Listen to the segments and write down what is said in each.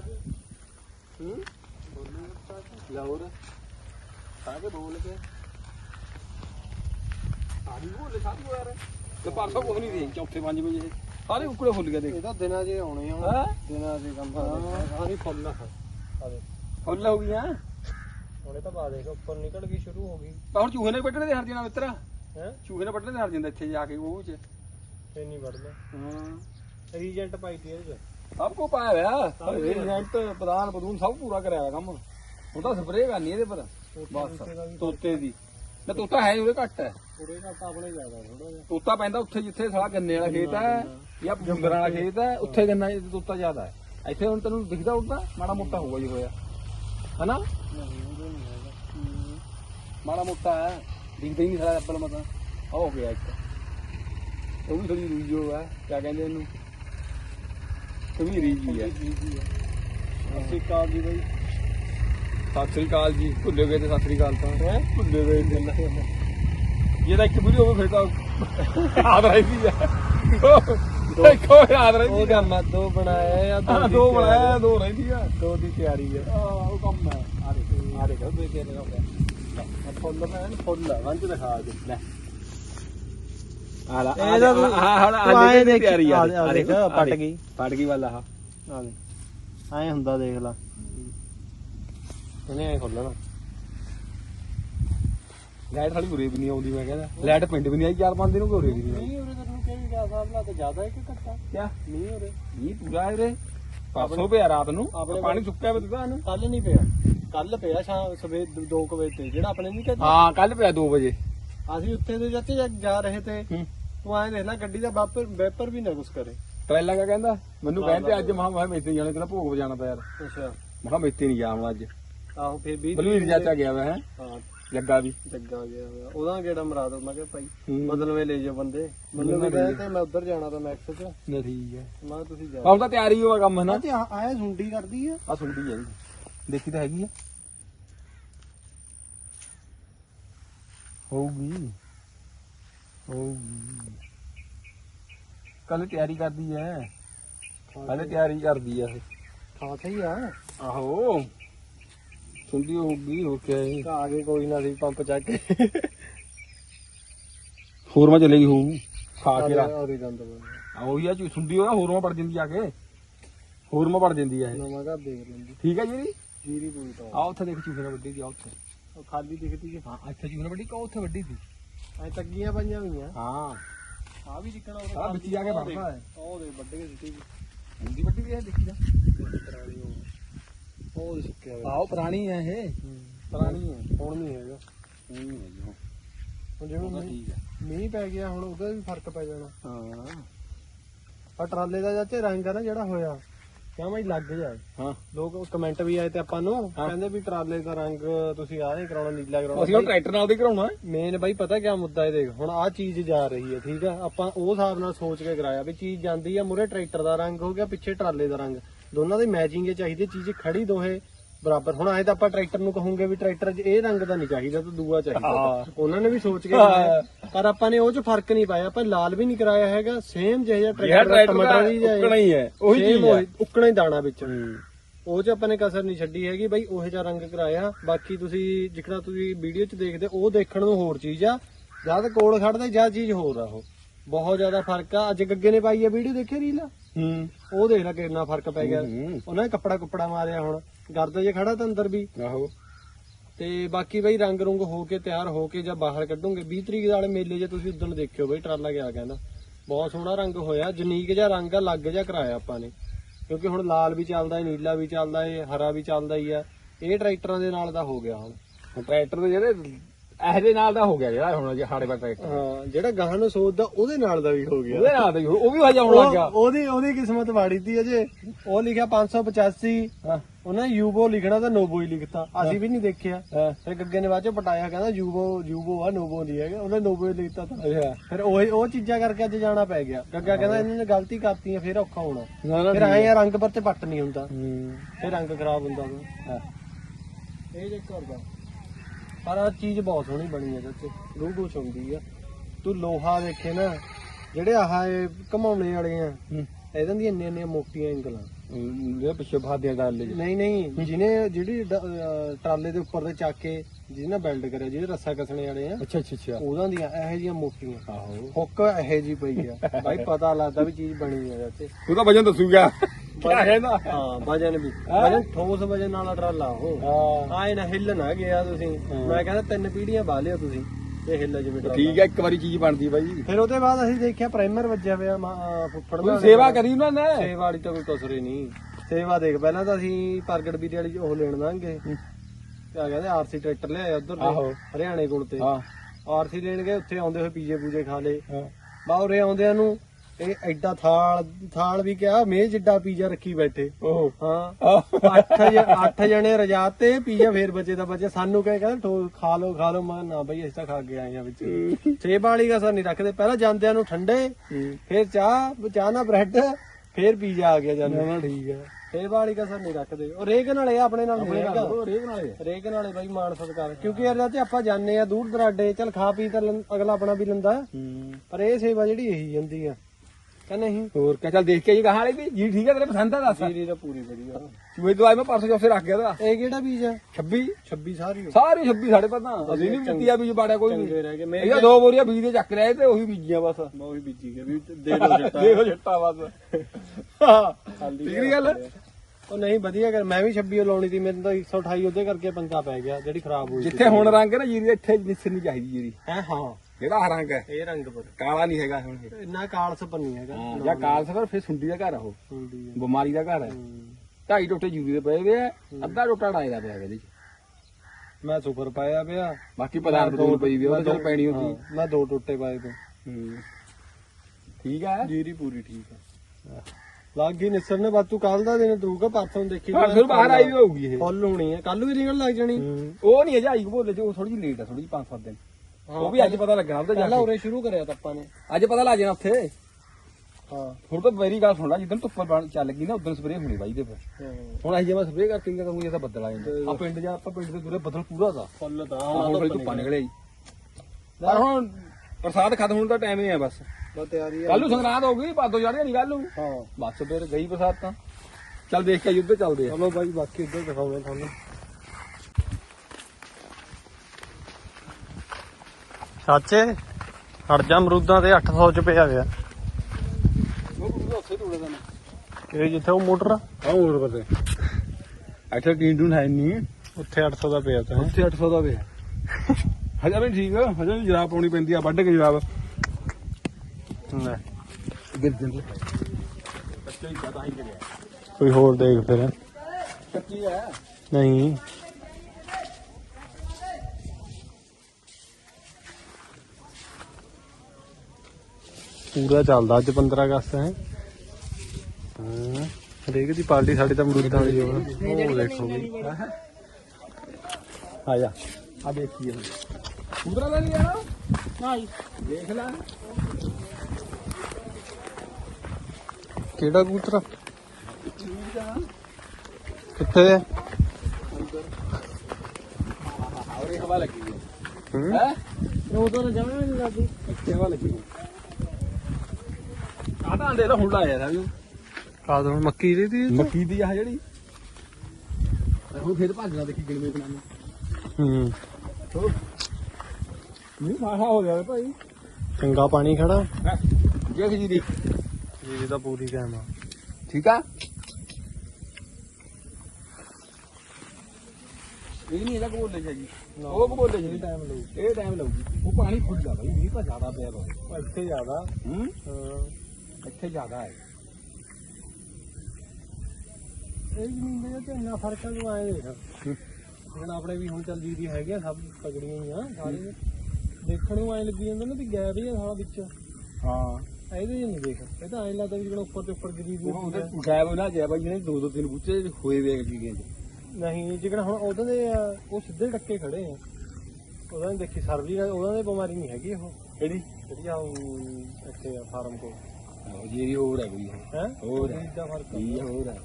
ਕੇ ਹੂੰ ਕੇ ਲਾਹੌਰ ਤਾਂ ਕੇ ਬੋਲ ਕੇ। ਆਹੀ ਬੋਲੇ ਸਾਥੀ ਯਾਰ ਤੇ ਪਰਸੋਂ ਕੁਝ ਨਹੀਂ ਦੇ ਚੌਥੇ 5 ਵਜੇ। ਸਾਰੇ ਕੁੱਕੜੇ ਫੁੱਲ ਗਏ ਦੇਖ। ਇਹ ਤਾਂ ਦਿਨਾਂ 'ਚ ਆਉਣੇ ਆ। ਹੈਂ? ਦਿਨਾਂ ਦੇ ਕੰਮ ਆ। ਸਾਰੀ ਫੁੱਲ ਆ। ਆ ਦੇ ਫੁੱਲ ਹੋ ਗਈਆਂ? ਹੁਣੇ ਤਾਂ ਬਾਅਦ ਦੇਖ ਉੱਪਰ ਨਿਕਲ ਗਈ ਸ਼ੁਰੂ ਹੋ ਗਈ। ਤਾਂ ਹੁਣ ਚੂਹੇ ਨੇ ਵੱਢਣੇ ਤੇ ਹਰ ਜਾਣਾ ਮਿੱਤਰਾ? ਹੈ? ਚੂਹੇ ਨੇ ਵੱਢਣੇ ਤੇ ਹਰ ਜਾਂਦਾ ਇੱਥੇ ਜਾ ਕੇ ਉਹ ਚ। ਫੇਰ ਨਹੀਂ ਵੜਦਾ ਹਾਂ। ਰੀਜੈਂਟ ਪਾਈ ਤੀ ਇਹਦੇ 'ਚ। ਸਭ ਕੋ ਪਾਇਆ ਹੋਇਆ। ਏਜੰਟ ਪ੍ਰਧਾਨ ਪ੍ਰਧੂਨ ਸਭ ਪੂਰਾ ਕਰਿਆ ਹੋਇਆ ਕੰਮ। ਹੁਣ ਤਾਂ ਸਪਰੇਅ ਕਰਨੀ ਇਹਦੇ ਪਰ। ਬਸ ਤੋਤੇ ਦਾ ਨਾ ਤੋਤਾ ਹੈ ਉਹਦੇ ਘੱਟ ਹੈ। ਪੂਰੇ ਘੱਟ ਆਪਣੇ ਜ਼ਿਆਦਾ ਥੋੜਾ ਜਿਹਾ। ਤੋਤਾ ਪੈਂਦਾ ਉੱਥੇ ਜਿੱਥੇ ਸਾਲਾ ਗੰਨੇ ਵਾਲਾ ਖੇਤ ਹੈ ਜਾਂ ਜੰਗਰਾਂ ਵਾਲਾ ਖੇਤ। ਹੈ ਉੱਥੇ ਗੰਨਾ ਤੋਤਾ ਜ਼ਿਆਦਾ ਹੈ। ਇੱਥੇ ਹੁਣ ਤੈਨੂੰ ਦਿਖਦਾ ਉੜਦਾ ਮਾੜਾ ਮੋਟਾ ਹੋਊਗਾ ਜੀ ਹੋਇਆ। ਹਨਾ? ਮਾੜਾ ਮੋਟਾ ਹੈ। ਦਿਖਦਾ ਹੀ ਨਹੀਂ ਸਾਲਾ ਐਪਲ ਮਤਾਂ ਹੋ ਗਿਆ ਇੱਕ। ਉਹ ਵੀ ਥੋੜੀ ਰੂਈ ਜੋ ਹੈ। ਕਿਆ ਕਹਿੰਦੇ ਇਹਨੂੰ? ਕਵੀਰੀ ਜੀ ਹੈ। ਅਸੀਂ ਕਾਲ ਦੀ ਬਈ। ਸਤਿ ਸ੍ਰੀ ਅਕਾਲ ਜੀ। ਭੁੱਲੇ ਗਏ ਤੇ ਸਤਿ ਸ੍ਰੀ ਅਕਾਲ ਤਾਂ। ਹੈ? ਭੁੱਲੇ ਗਏ ਤੇ। ਜੇ ਤਾਂ ਇੱਕ ਵੀਡੀਓ ਹੋਵੇ ਫਿਰ ਤਾਂ ਯਾਦ ਰਹਿੰਦੀ ਹੈ। ਦੇਖੋ ਯਾਦ ਰਹਿੰਦੀ ਉਹ ਕੰਮ ਆ ਦੋ ਬਣਾਏ ਆ ਆ ਦੋ ਬਣਾਇਆ ਦੋ ਰਹਿੰਦੀ ਆ ਦੋ ਦੀ ਤਿਆਰੀ ਆ ਉਹ ਕੰਮ ਹੈ। ਆ ਦੇਖ ਆ ਦੇਖੋ ਦੇ ਕੇ ਹੋ ਗਿਆ ਫੁੱਲ ਮੈਂ ਫੁੱਲ ਆ। ਵੰਜ ਦਿਖਾ ਦੇ। ਲੈ। ਆ ਲਾ ਇਹਦਾ ਤੂੰ- ਹਾਂ ਹੁਣ ਤੂੰ ਆਏਂ ਆਲੇ ਦੀ ਦੇਖ, ਤਿਆਰੀ ਆ ਆ ਦੇਖ, ਆ ਦੇਖ, ਪੱਟ ਗਈ। ਪਟ ਗਈ ਵਾਲਾ ਆ ਆ ਦੇ ਐ ਹੁੰਦਾ ਦੇਖ ਲਾ। ਇਹਨੇ ਐ ਖੋਲਣਾ ਲਾਈਟ ਸਾਲੀ ਉਰੇ ਵੀ ਨਹੀਂ ਆਉਂਦੀ ਮੈਂ ਕਹਿੰਦਾ। ਲਾਈਟ ਪਿੰਡ ਵੀ ਨਹੀਂ ਆਈ ਚਾਰ ਪੰਜ ਦਿਨ ਹੋ ਗਏ ਉਰੇ ਵੀ ਨਹੀਂ ਆਈ। ਨਹੀਂ ਉਰੇ ਤੈਨੂੰ ਕਿਹੜੀ ਗਿਆ ਹਿਸਾਬ ਲਾ ਤੇ ਜ਼ਿਆਦਾ ਹੈ ਕਿ ਘੱਟਾ। ਕਿਆ? ਨਹੀਂ ਉਰੇ। ਇਹ ਪੂਰਾ ਉਰੇ। ਪਰਸੋਂ ਪਿਆ ਰਾਤ ਨੂੰ ਆਪਣੇ ਪਾਣੀ ਸੁੱਕਿਆ ਵੇ ਕੱਲ ਨਹੀਂ ਪਿਆ। ਕੱਲ ਪਿਆ ਸ਼ਾਮ ਸਵੇਰ 2 ਵਜੇ ਤੇ। ਜਿਹੜਾ ਆਪਣੇ ਨਹੀਂ ਕਹਿੰਦਾ। ਹਾਂ ਕੱਲ ਪਿਆ 2 ਵਜੇ। ਅਸੀਂ ਉੱਥੇ ਦੇ ਜਾਂਦੇ ਜਾ- ਜਾ ਰਹੇ ਤੇ। ਹੂੰ। ਤੂੰ ਐ ਦੇਖ ਲੈ ਗੱਡੀ ਦਾ ਵਾਪਰ ਵੈਪਰ ਵੀ ਨਾ ਕੁਛ ਕਰੇ। ਟਰੈਲਾ ਕਾ ਕਹਿੰਦਾ? ਮੈਨੂੰ ਕਹਿੰਦੇ। ਅੱਜ ਮਹਾ ਮੈਂ ਮੇਤੇ ਜਾਣਾ ਤੇਰਾ ਭੋਗ ਵਜਾਣਾ ਪਿਆ ਯਾਰ। ਅੱਛਾ। ਮੈਂ ਕਿਹਾ ਮੇਤੇ ਨਹੀਂ ਜਾਣਾ ਅੱਜ। ਆਹੋ ਫੇਰ 20 ਬਲਵੀਰ ਚਾਚਾ ਗਿਆ ਵਾ ਹੈ? ਹਾਂ। ਲੱਗਾ ਵੀ। ਜੱਗਾ ਗਿਆ ਹੋਇਆ। ਉਹਦਾ ਕਿਹੜਾ ਮਰਾ ਦੋ? ਮੈਂ ਕਿਹਾ ਭਾਈ ਹੂੰ। ਬਦਲਵੇਂ ਲੈ ਜਾ ਬੰਦੇ। ਮੈਨੂੰ ਵੀ ਕਹਿੰਦੇ ਤੇ ਮੈਂ ਉੱਧਰ ਜਾਣਾ ਤਾਂ ਮੈਕਸ ਚ। ਨਾ ਠੀਕ ਹੈ। ਮੈਂ ਕਿਹਾ ਤੁਸੀਂ ਜਾ ਹੁਣ ਤਾਂ ਤਿਆਰੀ ਹੋਆ ਕੰਮ ਹੈ ਨਾ ਤੇ ਆਇਆ ਸੁੰਡੀ ਕਰਦੀ ਆ। ਆ ਸੁਣਦੀ ਹੈ ਦੇਖੀ ਤਾਂ ਹੈਗੀ ਆ। ਹੋਊਗੀ। ਕੱਲ ਤਿਆਰੀ ਕਰਦੀ ਐ। ਕੱਲ ਤਿਆਰੀ ਕਰਦੀ ਐ ਇਹ। ਹਾਂ ਸਹੀ ਆ। ਆਹੋ। ਸੁਣਦੀ ਹੋਊਗੀ ਹੋ ਕੇ ਆਏ। ਆ ਗਏ ਕੋਈ ਨਾ ਸੀ ਪੰਪ ਚੱਕ ਕੇ। ਹੋਰ ਮਾ ਚਲੇਗੀ ਹੋਊ ਖਾ ਕੇ ਰਾ ਔਰੀ ਦੰਦ ਬਣ ਆ ਉਹੀ ਆ ਚੂ ਸੁਣਦੀ ਹੋਇਆ ਹੋਰ ਮਾ ਪੜ ਜਾਂਦੀ ਆ ਕੇ। ਹੋਰ ਮਾ ਪੜ ਜਾਂਦੀ ਆ ਇਹ। ਨਵਾਂ ਘਰ ਦੇਖ ਲੈਂਦੀ। ਠੀਕ ਹੈ ਜੀ ਜੀਰੀ ਪੂਰੀ ਤਾਂ ਆ ਉੱਥੇ ਦੇਖ ਚੂਹੇ ਵੱਡੀ ਦੀ ਆ ਉੱਥੇ। ਉਹ ਖਾਲੀ ਦਿਖਦੀ ਹੈ ਹਾਂ ਇੱਥੇ ਚੂਹੇ ਵੱਡੀ ਕਾ ਉੱਥੇ ਵੱਡੀ ਸੀ? ਐ ਤੱਗੀਆਂ ਪਈਆਂ ਹੋਈਆਂ। ਹਾਂ। ਆ ਵੀ ਦਿਖਣਾ ਆ ਵਿੱਚ ਜਾ ਕੇ ਵੜਦਾ ਹੈ ਉਹ ਦੇ ਵੱਡੇ ਕੇ ਸਿੱਟੀ ਹੁੰਦੀ ਵੱਡੀ ਵੀ ਹੈ ਦੇਖੀ ਪੁਰਾਣੀ ਉਹ। ਉਹ ਸੁੱਕਿਆ ਹੋਇਆ ਆਓ ਪੁਰਾਣੀ ਹੈ ਇਹ। ਪੁਰਾਣੀ ਹੈ। ਹੁਣ ਨਹੀਂ ਹੈਗਾ। ਨਹੀਂ ਹੈ ਜੀ ਉਹ। ਹੁਣ ਜਿਵੇਂ ਠੀਕ ਹੈ। ਮੀਂਹ ਪੈ ਗਿਆ ਹੁਣ ਉਹਦਾ ਵੀ ਫ਼ਰਕ ਪੈ ਜਾਣਾ। ਹਾਂ। ਆ ਟਰਾਲੇ ਦਾ ਚਾਚੇ ਰੰਗ ਆ ਨਾ ਜਿਹੜਾ ਹੋਇਆ। ਕਿਆ ਮੈਂ ਲੱਗ ਜਾਏ ਹਾਂ। ਲੋਕ ਕਮੈਂਟ ਵੀ ਆਏ ਤੇ ਆਪਾਂ ਨੂੰ ਹਾਂ। ਕਹਿੰਦੇ ਵੀ ਟਰਾਲੇ ਦਾ ਰੰਗ ਤੁਸੀਂ ਆਹ ਨਹੀਂ ਕਰਾਉਣਾ ਨੀਲਾ ਅਸੀਂ ਕਰਾਉਣਾ ਉਹ ਟਰੈਕਟਰ ਨਾਲ ਦੀ ਕਰਾਉਣਾ ਹੈ। ਮੇਨ ਬਾਈ ਪਤਾ ਕਿਆ ਮੁੱਦਾ ਹੈ ਦੇਖ ਹੁਣ ਆਹ ਚੀਜ਼ ਜਾ ਰਹੀ ਹੈ ਠੀਕ ਆ? ਆਪਾਂ ਉਹ ਹਿਸਾਬ ਨਾਲ ਸੋਚ ਕੇ ਕਰਾਇਆ ਵੀ ਚੀਜ਼ ਜਾਂਦੀ ਆ ਮੂਰੇ ਟਰੈਕਟਰ ਦਾ ਰੰਗ ਹੋ ਗਿਆ ਪਿੱਛੇ ਟਰਾਲੇ ਦਾ ਰੰਗ। ਦੋਨਾਂ ਦੀ ਮੈਚਿੰਗ ਹੀ ਚਾਹੀਦੀ ਚੀਜ਼ ਖੜੀ ਦੋਹੇ। ਬਰਾਬਰ। ਹੁਣ ਆਏ ਤਾਂ ਆਪਾਂ ਟਰੈਕਟਰ ਨੂੰ ਕਹੋਗੇ ਵੀ ਟਰੈਕਟਰ 'ਚ ਇਹ ਰੰਗ ਦਾ ਨਹੀਂ ਚਾਹੀਦਾ ਤਾਂ ਦੂਆ ਚਾਹੀਦਾ। ਉਹਨਾਂ ਨੇ ਵੀ ਸੋਚ ਕੇ ਪਰ ਆਪਾਂ ਨੇ ਉਹ 'ਚ ਫ਼ਰਕ ਨਹੀਂ ਪਾਇਆ। ਆਪਾਂ ਲਾਲ ਵੀ ਨਹੀਂ ਕਰਾਇਆ ਹੈਗਾ। ਸੇਮ ਜਿਹਾ ਜਿਹੜਾ ਟਰੈਕਟਰ ਟਮਾਟਰ ਦਾ ਉੱਕਣਾ ਹੀ ਹੈ। ਉਹੀ ਚੀਜ਼ ਹੈ। ਉੱਕਣਾ ਹੀ ਦਾਣਾ ਵਿੱਚ। ਉਹ 'ਚ ਆਪਾਂ ਨੇ ਕਸਰ ਨਹੀਂ ਛੱਡੀ ਹੈਗੀ ਬਾਈ ਉਹੇ ਜਿਹਾ ਰੰਗ ਕਰਾਇਆ। ਬਾਕੀ ਤੁਸੀਂ ਜਿਕਣਾ ਤੁਸੀਂ ਵੀਡੀਓ 'ਚ ਦੇਖਦੇ ਉਹ ਦੇਖਣ ਨੂੰ ਹੋਰ ਚੀਜ਼ ਆ। ਜਦ ਕੋਲ ਖੜਦਾ ਜਦ ਚੀਜ਼ ਹੋਰ ਆ ਉਹ। ਬਹੁਤ ਜ਼ਿਆਦਾ ਫ਼ਰਕ ਆ। ਅੱਜ ਗੱਗੇ ਨੇ ਪਾਈ ਆ ਵੀਡੀਓ ਦੇਖੀ ਰੀਲ? ਹੂੰ। ਉਹ ਦੇਖ ਲੈ ਕਿੰਨਾ ਫ਼ਰਕ ਪੈ ਗਿਆ। ਉਹਨਾਂ ਨੇ ਕੱਪੜਾ ਕੁੱਪੜਾ ਮਾਰਿਆ ਹੁਣ। ਗਰਦ ਜੇ ਖੜਾ ਤਾਂ ਅੰਦਰ ਵੀ। ਆਹੋ। ਤੇ ਬਾਕੀ ਬਈ ਰੰਗ ਰੁੰਗ ਹੋ ਕੇ ਤਿਆਰ ਹੋ ਕੇ ਜਾਂ ਬਾਹਰ ਕੱਢੋਗੇ। 20 ਤਰੀਕ ਵਾਲੇ ਮੇਲੇ 'ਚ ਤੁਸੀਂ ਉਦੋਂ ਦੇਖਿਓ ਬਈ ਟਰਾਲਾ ਗਿਆ ਕਹਿੰਦਾ। ਬਹੁਤ ਸੋਹਣਾ ਰੰਗ ਹੋਇਆ। ਜਨੀਕ ਜਿਹਾ ਰੰਗ ਆ ਲੱਗ ਜਿਹਾ ਕਰਾਇਆ ਆਪਾਂ ਨੇ। ਕਿਉਂਕਿ ਹੁਣ ਲਾਲ ਵੀ ਚੱਲਦਾ ਹੈ ਨੀਲਾ ਵੀ ਚੱਲਦਾ ਹੈ ਹਰਾ ਵੀ ਚੱਲਦਾ ਹੀ ਆ। ਇਹ ਟਰੈਕਟਰਾਂ ਦੇ ਨਾਲ ਦਾ ਹੋ ਗਿਆ ਹੁਣ ਟਰੈਕਟਰ ਦੇ ਜਿਹੜੇ ਇਹੋ ਦੇ ਨਾਲ ਦਾ ਹੋ ਗਿਆ ਜਿਹੜਾ ਹੁਣ ਸਾਡੇ ਪਾ ਟਰੈਕਟਰ ਹਾਂ ਜਿਹੜਾ ਗਾਹਾਂ ਨੂੰ ਸੋਚਦਾ ਉਹਦੇ ਨਾਲ ਦਾ ਵੀ ਹੋ ਗਿਆ। ਉਹਦੇ ਨਾਲ ਦਾ ਹੀ ਹੋ- ਉਹ ਵੀ ਵਜਾ ਹੋਣ ਲੱਗ ਗਿਆ। ਉਹ- ਉਹਦੀ ਉਹਦੀ ਕਿਸਮਤ ਮਾੜੀ ਤੀ ਅਜੇ। ਉਹ ਲਿਖਿਆ 585 ਹਾਂ। ਉਹਨੇ ਯੂਬੋ ਲਿਖਣਾ ਤਾਂ ਨੋਬੋ ਹੀ ਲਿਖਤਾ। ਅਸੀਂ ਵੀ ਨਹੀਂ ਦੇਖਿਆ। ਹਾਂ। ਫਿਰ ਗੱਗੇ ਨੇ ਬਾਅਦ ਚ ਪਟਾਇਆ ਕਹਿੰਦਾ ਯੂਬੋ ਯੂਬੋ ਆ ਨੋਬੋ ਨਹੀਂ ਹੈਗਾ। ਉਹਨੇ ਨੋਬੋ ਹੀ ਲਿਖਤਾ ਤਾਂ। ਅੱਛਾ। ਫਿਰ ਉਹ ਉਹ ਚੀਜ਼ਾਂ ਕਰਕੇ ਅੱਜ ਜਾਣਾ ਪੈ ਗਿਆ। ਗੱਗਾ ਕਹਿੰਦਾ ਇਹਨਾਂ ਨੇ ਗਲਤੀ ਕਰਤੀ ਆ ਫਿਰ ਔਖਾ ਹੋਣਾ। ਨਾ ਨਾ ਫਿਰ ਆਏ ਆ ਰੰਗ ਪਰ ਤੇ ਪੱਟ ਨਹੀਂ ਹੁੰਦਾ। ਹੂੰ। ਫਿਰ ਰੰਗ ਖਰਾਬ ਹੁੰਦਾ ਵਾ ਹਾਂ। ਇਹ ਜੇ ਕਰਦਾ ਪਰ ਆ ਚੀਜ਼ ਬਹੁਤ ਸੋਹਣੀ ਬਣੀ ਹੈ ਚਾਚੇ ਖੁਸ਼ ਹੁੰਦੀ ਆ। ਤੂੰ ਲੋਹਾ ਦੇਖੇ ਨਾ ਜਿਹੜੇ ਆਹ ਇਹ ਘਮਾਉਣੇ ਵਾਲੇ ਆ ਹੂੰ। ਇਹਨਾਂ ਦੀਆਂ ਇੰਨੀਆਂ ਇੰਨੀਆਂ ਮੋਟੀਆਂ ਉਂਗਲਾਂ ਜਿਹੜੇ ਪਿੱਛੇ ਭਾਦੀਆਂ ਗੱਲ ਲੈ ਨਹੀਂ ਨਹੀਂ ਜਿਹਨੇ ਜਿਹੜੀ ਡ- ਅਹ ਟਰਾਲੇ ਦੇ ਉੱਪਰ ਦੇ ਚੱਕ ਕੇ ਜਿਹਨੇ ਬਿਲਡ ਕਰਿਆ ਜਿਹਦੇ ਰੱਸਾ ਕਸਣੇ ਵਾਲੇ ਆ ਅੱਛਾ ਅੱਛਾ ਅੱਛਾ। ਉਹਨਾਂ ਦੀਆਂ ਇਹੋ ਜੀਆਂ ਮੋਟੀਆਂ। ਆਹੋ। ਹੁੱਕ ਇਹੋ ਜੀ ਪਈ ਆ। ਬਾਈ ਪਤਾ ਲੱਗਦਾ ਵੀ ਚੀਜ਼ ਬਣੀ ਆ ਤੇ ਤੂੰ ਤਾਂ ਵਜਨ ਦੱਸੂਗਾ। ਕਿਆ ਕਹਿੰਦਾ ਹਾਂ ਵਜਨ ਵੀ। ਹੈਂ? ਵਜਨ ਠੋਸ ਵਜਨ ਵਾਲਾ ਟਰਾਲਾ ਉਹ। ਹਾਂ। ਆਏ ਨਾ ਹਿੱਲ ਨਾ ਗਿਆ ਤੁਸੀਂ। ਹਾਂ। ਮੈਂ ਕਹਿੰਦਾ ਤਿੰਨ ਪੀੜੀਆਂ ਬਾਹ ਲਿਓ ਤੁਸੀਂ। ਇਹ ਹਿੱਲ ਜਿਵੇਂ ਟਰਾਲਾ ਠੀਕ ਹੈ ਇੱਕ ਵਾਰੀ ਚੀਜ਼ ਬਣਦੀ ਬਾਈ। ਫਿਰ ਉਹਦੇ ਬਾਅਦ ਅਸੀਂ ਦੇਖਿਆ ਪ੍ਰਾਈਮਰ ਵੱਜਿਆ ਪਿਆ ਮਾ- ਅਹ ਫੁੱਫੜ ਕੋਈ ਦਾ। ਸੇਵਾ ਕਰੀ ਉਹਨਾਂ ਨੇ? ਸੇਵਾ ਵਾਲੀ ਤਾਂ ਕੋਈ ਕਸਰੇ ਨਹੀਂ। ਸੇਵਾ ਦੇਖ ਪਹਿਲਾਂ ਤਾਂ ਅਸੀਂ ਪ੍ਰਗਟ ਵੀਰੇ ਵਾਲੀ ਉਹ ਲੈਣ ਦਾਂਗੇ ਕਿਆ ਕਹਿੰਦੇ ਆਰਸੀ ਟਰੈਕਟਰ ਲਿਆਏ ਉਧਰ ਆਹੋ। ਹਰਿਆਣੇ ਕੋਲ ਤੇ। ਹਾਂ। ਆਰਸੀ ਲੈਣ ਗਏ ਉੱਥੇ ਆਉਂਦੇ ਹੋਏ ਪੀਜੇ ਪੂਜੇ ਖਾ ਲੇ ਹਾਂ। ਬਾ ਉਰੇ ਆਉਂਦਿਆਂ ਨੂੰ ਇਹ ਐਡਾ ਥਾਲ ਥਾਲ ਵੀ ਕਿਹਾ ਮੇਜ਼ ਜਿੱਡਾ ਪੀਜ਼ਾ ਰੱਖੀ ਬੈਠੇ। ਉਹ ਹਾਂ। ਅੱਠ ਜ- ਅੱਠ ਜਣੇ ਰਜਾਤੇ ਪੀਜ਼ਾ ਫੇਰ ਬਚੇ ਦਾ ਬਚੇ। ਸਾਨੂੰ ਕਹੇ ਕਹਿੰਦੇ ਠੋ- ਖਾ ਲਓ ਖਾ ਲਓ। ਮੈਂ ਕਿਹਾ ਨਾ ਬਈ ਅਸੀਂ ਤਾਂ ਖਾ ਕੇ ਆਏ ਆ ਵਿੱਚ। ਸੇਬ ਵਾਲੀ ਦਾ ਸਰ ਨਹੀਂ ਰੱਖਦੇ। ਪਹਿਲਾਂ ਜਾਂਦਿਆਂ ਨੂੰ ਠੰਡੇ ਫੇਰ ਚਾਹ ਚਾਹ ਨਾਲ ਬ੍ਰੈਡ ਫੇਰ ਪੀਜ਼ਾ ਆ ਗਿਆ ਜਾਂਦੇ। ਨਾ ਠੀਕ ਹੈ ਸੇਬ ਵਾਲੀ ਦਾ ਸਰ ਨਹੀਂ ਰੱਖਦੇ। ਉਹ ਰੇਕ ਨਾਲੇ ਆ, ਆਪਣੇ ਨਾਲ ਨਹੀਂ ਹੈਗਾ ਰੇਗ ਨਾਲੇ ਰੇਕ ਨਾਲੇ ਬਾਈ ਮਾਣ ਸਤਕਾਰ। ਕਿਉਂਕਿ ਯਾਰ ਤੇ ਆਪਾਂ ਜਾਂਦੇ ਆ ਦੂਰ ਦਰਾਡੇ ਚੱਲ ਖਾ ਪੀ ਤਾਂ ਲੈਂ- ਅਗਲਾ ਆਪਣਾ ਵੀ ਲੈਂਦਾ। ਪਰ ਇਹ ਸੇਵਾ ਜਿਹੜੀ ਇਹੀ ਜਾਂਦੀ ਆ। ਕਿ ਨਹੀਂ ਹੋਰ ਕਿਆ ਚੱਲ ਦੇਖ ਕੇ ਜੀ ਕਹਾਂ ਵਾਲੀ ਵੀ। ਜੀ ਠੀਕ ਹੈ ਤੇਰੇ ਪਸੰਦ ਆ ਦੱਸ। ਜੀਰੀ ਤਾਂ ਪੂਰੀ ਵਧੀਆ। ਚੂਹੇ ਆਏ ਮੈਂ ਪਰਸੋਂ ਚੌਥੇ ਰੱਖ ਗਿਆ ਦਾ ਇਹ ਕਿਹੜਾ ਬੀਜ ਆ? 26 26 ਸਾਰੀ ਸਾਰੇ 26 ਸਾਡੇ ਪਤਾ ਅਸੀਂ ਨਹੀਂ ਬੀਤੀ ਆ ਬੀਜ ਬਾੜਿਆ ਕੋਈ ਨਹੀਂ ਮੈਂ ਇਹ ਦੋ ਬੋਰੀਆਂ ਬੀਜ ਦੇ ਚੱਕ ਲਿਆਏ ਤੇ ਉਹੀ ਬੀਜੀਆਂ ਬਸ। ਬਹੁਤ ਬੀਜੀ ਗਏ ਵੀ ਦੇ ਲੋ ਜੱਟਾ। ਦੇਖੋ ਜੱਟਾ ਬਸ। ਠੀਕ ਨੀ ਗੱਲ? ਉਹ ਨਹੀਂ ਵਧੀਆ ਕਰ ਮੈਂ ਵੀ 26 ਲਾਉਣੀ ਸੀ ਮੈਨੂੰ ਤਾਂ 128 ਉਹਦੇ ਕਰਕੇ ਪੰਗਾ ਪੈ ਗਿਆ ਜਿਹੜੀ ਖਰਾਬ ਹੋਈ ਜਿੱਥੇ ਹੁਣ ਰੰਗ ਹੈ ਨਾ ਜੀਰੀ ਦੇ ਇੱਥੇ ਨਿਸਰ ਨਹੀਂ ਚਾਹੀਦੀ ਜੀਰੀ। ਹੈ ਹਾਂ। ਆਹ ਰੰਗ ਹੈ? ਇਹ ਰੰਗ ਪਰ ਕਾਲਾ ਨਹੀਂ ਹੈਗਾ ਹੁਣ ਇਹ। ਇੰਨਾ ਕਾਲਸ ਪੰਨੀ ਹੈਗਾ। ਜਾਂ ਕਾਲ ਸਫਰ ਫਿਰ ਸੁੰਡੀ ਦਾ ਘਰ ਆ ਉਹ। ਹੁੰਦੀ ਆ। ਬਿਮਾਰੀ ਦਾ ਘਰ ਹੈ। ਹੂੰ। ਢਾਈ ਟੋਟੇ ਜੂਰੀ ਦੇ ਪਏ ਵੇ ਆ ਅੱਧਾ ਟੋਟਾ ਡਾਏ ਦਾ ਪਿਆ ਇਹਦੇ ਚ। ਮੈਂ ਸੁਪਰ ਪਾਇਆ ਪਿਆ। ਬਾਕੀ ਪਦਾਰਥ ਦੋ ਪਈ ਵੀ ਉਹ ਤਾਂ ਚੱਲ ਪੈਣੀ ਹੁੰਦੀ। ਹਾਂ, ਮੈਂ ਦੋ ਟੁੱਟੇ ਪਾਏ ਤੇ ਹੂੰ। ਠੀਕ ਹੈ ਜੀਰੀ ਪੂਰੀ ਠੀਕ ਆ। ਲੱਗ ਗਈ ਨਿਸਰ ਨੇ ਬਾਤੂ ਕੱਲ ਦਾ ਦਿਨ ਦੂਗਾ ਪਰਸੋਂ ਨੂੰ ਦੇਖੀ ਹਾਂ ਫਿਰ ਬਾਹਰ ਆਈ ਵੀ ਹੋਊਗੀ ਇਹ। ਫੁੱਲ ਹੋਣੀ ਹੈ ਕੱਲ ਵੀ ਰਿਗਣ ਲੱਗ ਜਾਣੀ। ਉਹ ਨਹੀਂ ਅਜੇ ਆਈ ਬੋਲੇ ਚ ਉਹ ਥੋੜੀ ਜਿਹੀ ਲੇਟ ਆ ਥੋੜੀ ਜਿਹੀ 5-7 ਦਿਨ। ਉਹ ਵੀ ਅੱਜ ਪਤਾ ਲੱਗਣਾ ਉਹਦਾ ਜਾ ਪਹਿਲਾਂ ਉਰੇ ਸ਼ੁਰੂ ਕਰਿਆ ਤਾਂ ਆਪਾਂ ਨੇ। ਅੱਜ ਪਤਾ ਲੱਗ ਜਾਣਾ ਉੱਥੇ। ਹਾਂ। ਹੁਣ ਤਾਂ ਮੇਰੀ ਗੱਲ ਸੁਣਨਾ ਜਿੱਦਣ ਧੁੱਪ ਬਣ- ਚੱਲ ਗਈ ਨਾ ਉਦੋਂ ਸਪਰੇਅ ਹੋਣੀ ਬਾਈ ਦੇ ਫਿਰ। ਹੁਣ ਅਸੀਂ ਜੇ ਮੈਂ ਸਪਰੇਅ ਕਰਕੇ ਕਿੰਗਾ ਕਰੂੰਗੀ ਤਾਂ ਬੱਦਲ ਆ ਜਾਂਦਾ। ਆ ਪਿੰਡ ਜਾ ਆਪਾਂ ਪਿੰਡ ਦੇ ਦੂਰੇ ਬੱਦਲ ਪੂਰਾ ਦਾ। ਫੁੱਲ ਤਾਂ ਹੁਣ ਫਿਰ ਧੁੱਪਾਂ ਨਿਕਲਿਆ ਜੀ ਪਰ ਹੁਣ ਬਰਸਾਤ ਖਤਮ ਹੋਣ ਦਾ ਟਾਈਮ ਹੀ ਹੈ ਬਸ। ਬਸ ਤਿਆਰੀ ਆ। ਕੱਲ ਨੂੰ ਸੰਗਰਾਂਦ ਹੋ ਗਈ ਬਾਦੋ ਰਹੀ ਨਹੀਂ ਕੱਲ ਨੂੰ। ਹਾਂ। ਬਸ ਫਿਰ ਗਈ ਬਰਸਾਤ ਤਾਂ। ਚੱਲ ਦੇਖ ਕੇ ਆਈਏ ਉੱਧਰ ਚੱਲਦੇ ਆ। ਚਲੋ ਬਾਈ ਬਾਕੀ ਇੱਧਰ ਦਿਖਾਉਂਦੇ ਤੁਹਾਨੂੰ। ਚਾਚੇ ਹਟ ਜਾ ਅਮਰੂਦਾਂ ਤੇ 800 ਚ ਪਿਆ ਗਿਆ ਉਹ ਉੱਥੇ ਟੁੱਟਦਾ ਨਾ ਇਹ ਜਿੱਥੇ ਉਹ ਮੋਟਰ ਆ, ਹਾਂ ਹੋਰ ਪਤਾ। ਅੱਛਾ ਟੀਂਡੂਨ ਹੈ ਨਹੀਂ ਉੱਥੇ 800 ਦਾ ਪਿਆ ਤਾਂ। ਉੱਥੇ 800 ਦਾ ਵੇ ਹਜਾ ਵੀ ਠੀਕ ਆ ਹਜਾ ਵੀ ਜਰਾਬ ਪਾਉਣੀ ਪੈਂਦੀ ਆ ਵੱਢ ਕੇ ਜਰਾਬ। ਕੋਈ ਹੋਰ ਦੇਖ ਫਿਰ। ਕੱਚੀ ਹੈ ਨਹੀਂ। ਪੂਰਾ ਚੱਲਦਾ ਅੱਜ 15 ਅਗਸਤ ਹੈ। ਹਾਂ ਹਰੇਕ ਦੀ ਪਾਰਟੀ ਸਾਡੇ ਤਾਂ ਅਮਰੂਦਾਂ ਵਾਲੀ ਹੋਣਾ ਉਹ ਦੇਖੋ ਵੀ। ਆ ਜਾ ਆ ਦੇਖੀਏ ਉਧਰ ਲੈ ਲਿਆ। ਨਾ ਦੇਖ ਲੈ। ਕਿਹੜਾ ਕਬੂਤਰ ਕਿੱਥੇ ਹੈ ਔਰੇ ਹਵਾ ਲੱਗੀ ਹੈ। ਹੂੰ? ਉਹ ਤਾਂ ਜਮਾ ਨਹੀਂ ਲੱਗੀ ਹਵਾ ਲੱਗੀ ਆ ਤਾਂ ਆਂਦੇ ਲਾ ਹੁਣ ਲਾਇਆ ਨਾ ਵੀ ਕਾਦ ਹੁਣ ਮੱਕੀ ਦੀ ਤੀ ਮੱਕੀ ਦੀ ਆ ਜਿਹੜੀ। ਹੁਣ ਖੇਤ ਭੱਜਣਾ ਦੇਖੀ ਗਿਲਵੇਂ ਬਣਾਉਣਾ ਹੂੰ ਹੋ। ਨਹੀਂ ਮਾਹਾ ਹੋ ਜਾਵੇ ਭਾਈ। ਚੰਗਾ ਪਾਣੀ ਖੜਾ। ਦੇਖ ਜੀ ਦੀ। ਜੀ ਤਾਂ ਪੂਰੀ ਕਾਇਮ ਆ। ਠੀਕ ਆ? ਇਹ ਨਹੀਂ ਇਹਦਾ ਕੋਲ ਲੈ ਜੀ। ਉਹ ਕੋ ਬੋਲੇ ਜੀ। ਟਾਈਮ ਲਈ ਇਹ ਟਾਈਮ ਲੱਗੂ ਉਹ ਪਾਣੀ ਫੁੱਲਦਾ ਭਾਈ ਮੀਂਹ ਤਾਂ ਜ਼ਿਆਦਾ ਪਿਆ ਵਾ। ਇੱਥੇ ਜ਼ਿਆਦਾ। ਹੂੰ? ਹਾਂ। ਇੱਥੇ ਜ਼ਿਆਦਾ ਹੈ। ਇਹ ਜ਼ਮੀਨ ਦੇ ਤੇ ਇੰਨਾ ਫ਼ਰਕ ਆ ਆਏ ਦੇਖ ਹੁਣ ਆਪਣੇ ਵੀ ਹੁਣ ਚੱਲ ਜੀਰੀ ਹੈਗੇ ਆ ਸਭ ਤਗੜੀਆਂ ਹੀ ਆ ਸਾਰੇ। ਦੇਖਣ ਨੂੰ ਐ ਲੱਗੀ ਜਾਂਦਾ ਨਾ ਵੀ ਗੈਪ ਹੀ ਆ ਸਾਲਾ ਵਿੱਚ। ਹਾਂ। ਇਹਦੇ ਚ ਨਹੀਂ ਦੇਖ। ਇਹ ਤਾਂ ਐ ਲੱਗਦਾ ਵੀ ਜਿਹੜਾ ਉੱਪਰ ਤੇ ਉੱਪਰ ਗਰੀ ਦੀ ਉਹ ਗਾਇਬ ਨਾ ਗਿਆ ਭਾਈ ਜਿਹਨੇ ਦੋ ਦੋ ਤਿੰਨ ਬੁੱਚੇ ਹੋਏ ਵੇ ਕੀ ਨਹੀਂ ਜਿਹੜਾ ਹੁਣ ਉਹਦਾਂ ਦੇ ਆ, ਉਹ ਸਿੱਧੇ ਡੱਕੇ ਖੜੇ ਆ। ਉਹਦਾ ਨੇ ਦੇਖੀ ਸਰਵੀ ਨਾਲ ਦੇ ਬਿਮਾਰੀ ਨਹੀਂ ਹੈਗੀ ਉਹ। ਕਿਹੜੀ? ਜਿਹੜੀ ਆ ਉਹ ਇੱਥੇ ਆ ਫਾਰਮ ਕੋਲ। ਉਹ ਜਿਹੜੀ ਹੋਰ ਹੈ ਕੋਈ ਹੈ। ਹੋਰ ਹੈ। ਦਾ ਫ਼ਰਕ ਆ। ਹੋਰ ਹੈ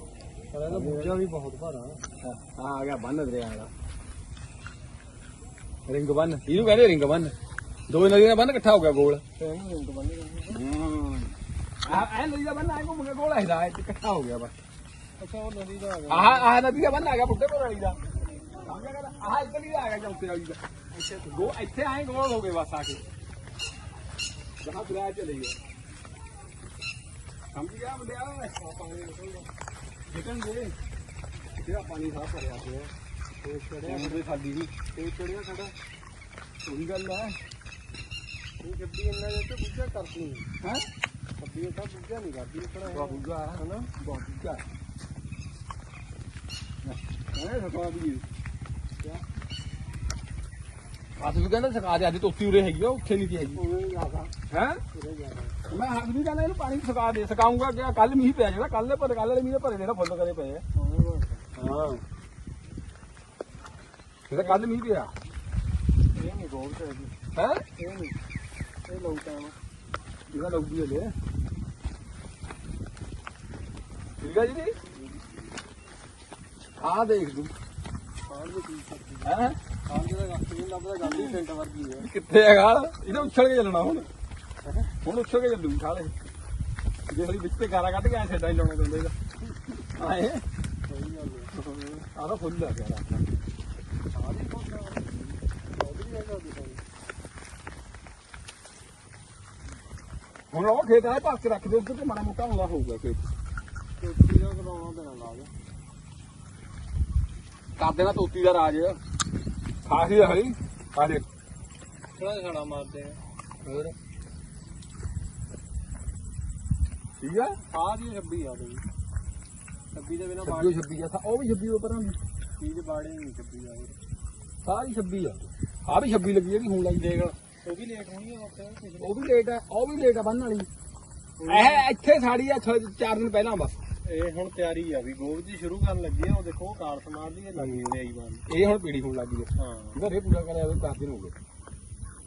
ਪਰ ਇਹਦਾ ਬੂਝਾ ਵੀ ਬਹੁਤ ਭਾਰਾ। ਆ ਆ ਗਿਆ ਬੰਨ ਦਰਿਆ ਦਾ ਰਿੰਗ ਬੰਨ। ਇਹਨੂੰ ਕਹਿੰਦੇ ਰਿੰਗ ਬੰਨ। ਦੋ ਨਦੀਆਂ ਦਾ ਬੰਨ ਇਕੱਠਾ ਹੋ ਗਿਆ ਗੋਲ। ਰਿੰਗ ਬੰਨ੍ਹ ਕੇ ਆ। ਨਦੀ ਦਾ ਬੰਨ ਆ ਘੁੰਮ ਕੇ ਕੋਲ ਆਇਦਾ ਇਕੱਠਾ ਹੋ ਗਿਆ ਬਸ। ਅੱਛਾ ਉਹ ਨਦੀ ਦਾ ਆ ਗਿਆ। ਆਹ ਆਹ ਨਦੀ ਦਾ ਬੰਨ ਆ ਗਿਆ ਬੁੱਢੇ ਕੋਲ ਵਾਲੀ ਦਾ। ਆਹ ਇੱਧਰ ਹੀ ਆ ਗਿਆ ਚੌਥੇ ਵਾਲੀ ਦਾ। ਇੱਥੇ। ਗੋ ਇੱਥੇ ਆਏ ਗੋਲ ਹੋ ਗਏ ਬਸ ਆ ਕੇ। ਜਹਾਂ ਬੁਲਾ ਚਲੇ ਗਏ ਸਮਝ ਗਿਆ ਮੁੰਡਿਆ ਪਾਣੀ ਜਿਕਣ ਦੇ ਤੇਰਾ ਪਾਣੀ ਸਾਫ਼ ਭਰਿਆ ਪਿਆ ਤੇ ਚੜਿਆ ਉਹਦੇ ਖਾਲੀ ਵੀ। ਤੇ ਚੜਿਆ ਖੜਾ ਉਹੀ ਗੱਲ ਹੈ ਇਹ ਗੱਡੀ ਇੰਨਾ ਜਿਹਾ ਤੇ ਬੁੱਝਾ ਕਰਦੀ ਨਹੀਂ ਹੈ? ਗੱਡੀ ਤਾਂ ਬੁੱਝਾ ਨਹੀਂ ਕਰਦੀ ਖੜਾ ਬਹੁਤ ਬੁੱਝਾ ਹੈ ਹਨਾ ਬਹੁਤ ਬੁੱਝਾ ਹੈ। ਸਫਾ ਵੀ ਆਸ ਵੀ ਕਹਿੰਦਾ ਸਕਾ ਦੇ ਅੱਜ ਤੋਤੀ ਉਰੇ ਹੈਗੀ ਆ ਉੱਥੇ ਨਹੀਂ ਦੀ ਹੈਗੀ। ਹੈ? ਮੈਂ ਹੱਥ ਵੀ ਕਹਿੰਦਾ ਇਹਨੂੰ ਪਾਣੀ ਸਕਾ ਦੇ ਸਕਾਉਂਗਾ ਕਿ ਕੱਲ ਮੀਂਹ ਪਿਆ ਜਿਹੜਾ ਕੱਲ ਦੇ ਪਰ ਕੱਲ ਵਾਲੇ ਮੀਂਹ ਦੇ ਭਰੇ ਨਾ ਫੁੱਲ ਕਰੇ ਪਏ ਆ। ਹਾਂ। ਇਹਦਾ ਕੱਲ ਮੀਂਹ ਪਿਆ। ਇਹ ਨਹੀਂ ਗੋਲ ਤੇ ਹੈ? ਇਹ ਨਹੀਂ। ਇਹ ਲਊ ਟਾਈਮ ਇਹਦਾ ਲੱਗਦੀ ਹਲੇ ਠੀਕ ਹੈ ਜੀ। ਆ ਦੇਖ ਵੀ ਕਰਦੀ। ਹੈ? ਕਿੱਥੇ ਹੈਗਾ? ਇਹਨੇ ਉੱਛਲ ਕੇ ਚੱਲਣਾ ਹੁਣ। ਹੁਣ ਉੱਛਲ ਕੇ ਚੱਲੂ ਸਾਲੇ। ਜੇ ਹਲੀ ਵਿੱਚ ਤੇ ਗਾਰਾ ਕੱਢ ਕੇ ਐ ਛੱਡਾਂ ਹੀ ਲਾਉਣਾ ਇਹਦਾ। ਆਏ। ਆ ਤਾਂ ਫੁੱਲ ਆ ਗਿਆ ਸਾਰੀ ਉਹਦੀ ਸਾਰੀ ਹੁਣ ਉਹ ਖੇਤ ਆ ਭਰ ਕੇ ਰੱਖ ਦੇ ਉੱਤੇ ਤੇ ਮਾੜਾ ਮੋਟਾ ਹੁੰਦਾ ਹੋਊਗਾ ਖੇਤ। ਕੋਠੀ ਦਾ ਕਰਾਉਣਾ ਦੇਣਾ ਲਾਗ ਕਰ ਦੇਣਾ ਤੋਤੀ ਦਾ ਰਾਜ ਖਾਸੀ ਹੈ ਹਈ ਆ ਦੇਖ ਥੋੜਾ ਛੜਾ ਮਾਰਦੇ ਆ। ਹੋਰ? ਠੀਕ ਆ? ਆਹ ਦੀ 26 ਆ ਗਈ 26 ਦੇ ਬਿਨਾ 26 ਬਾੜੀ 26 ਆ ਉਹ ਵੀ 26 ਉੱਪਰ ਆ। ਚੀਜ਼ ਬਾੜੇ ਨਹੀਂ 26 ਆ ਸਾਰੀ 26 ਆ। ਆ ਵੀ 26 ਲੱਗੀ ਜਿਹੜੀ ਹੁਣ ਲੱਗੀ ਦੇਖ ਉਹ ਵੀ ਲੇਟ ਹੋਣੀ ਆ ਉਹ ਵੀ ਲੇਟ ਆ ਉਹ ਵੀ ਲੇਟ ਆ ਬੰਨ ਵਾਲੀ। ਇਹ ਇੱਥੇ ਸਾੜੀ ਆ ਛ- ਚਾਰ ਦਿਨ ਪਹਿਲਾਂ ਬਸ। ਇਹ ਹੁਣ ਤਿਆਰੀ ਆ ਵੀ ਗੋਬ ਦੀ ਸ਼ੁਰੂ ਕਰਨ ਲੱਗੀ ਆ ਉਹ ਦੇਖੋ ਕਾਰ ਸਮਾਰਦੀ ਹੈ ਲੱਗੀ ਤੇ ਆਈ ਬਾਨ ਇਹ ਹੁਣ ਪੀੜੀ ਹੋਣ ਲੱਗੀ ਹੈ ਹਾਂ। ਇਹਦਾ ਰੇ ਪੂਰਾ ਕਰਿਆ ਹੋਵੇ 10 ਦਿਨ ਹੋ ਗਏ।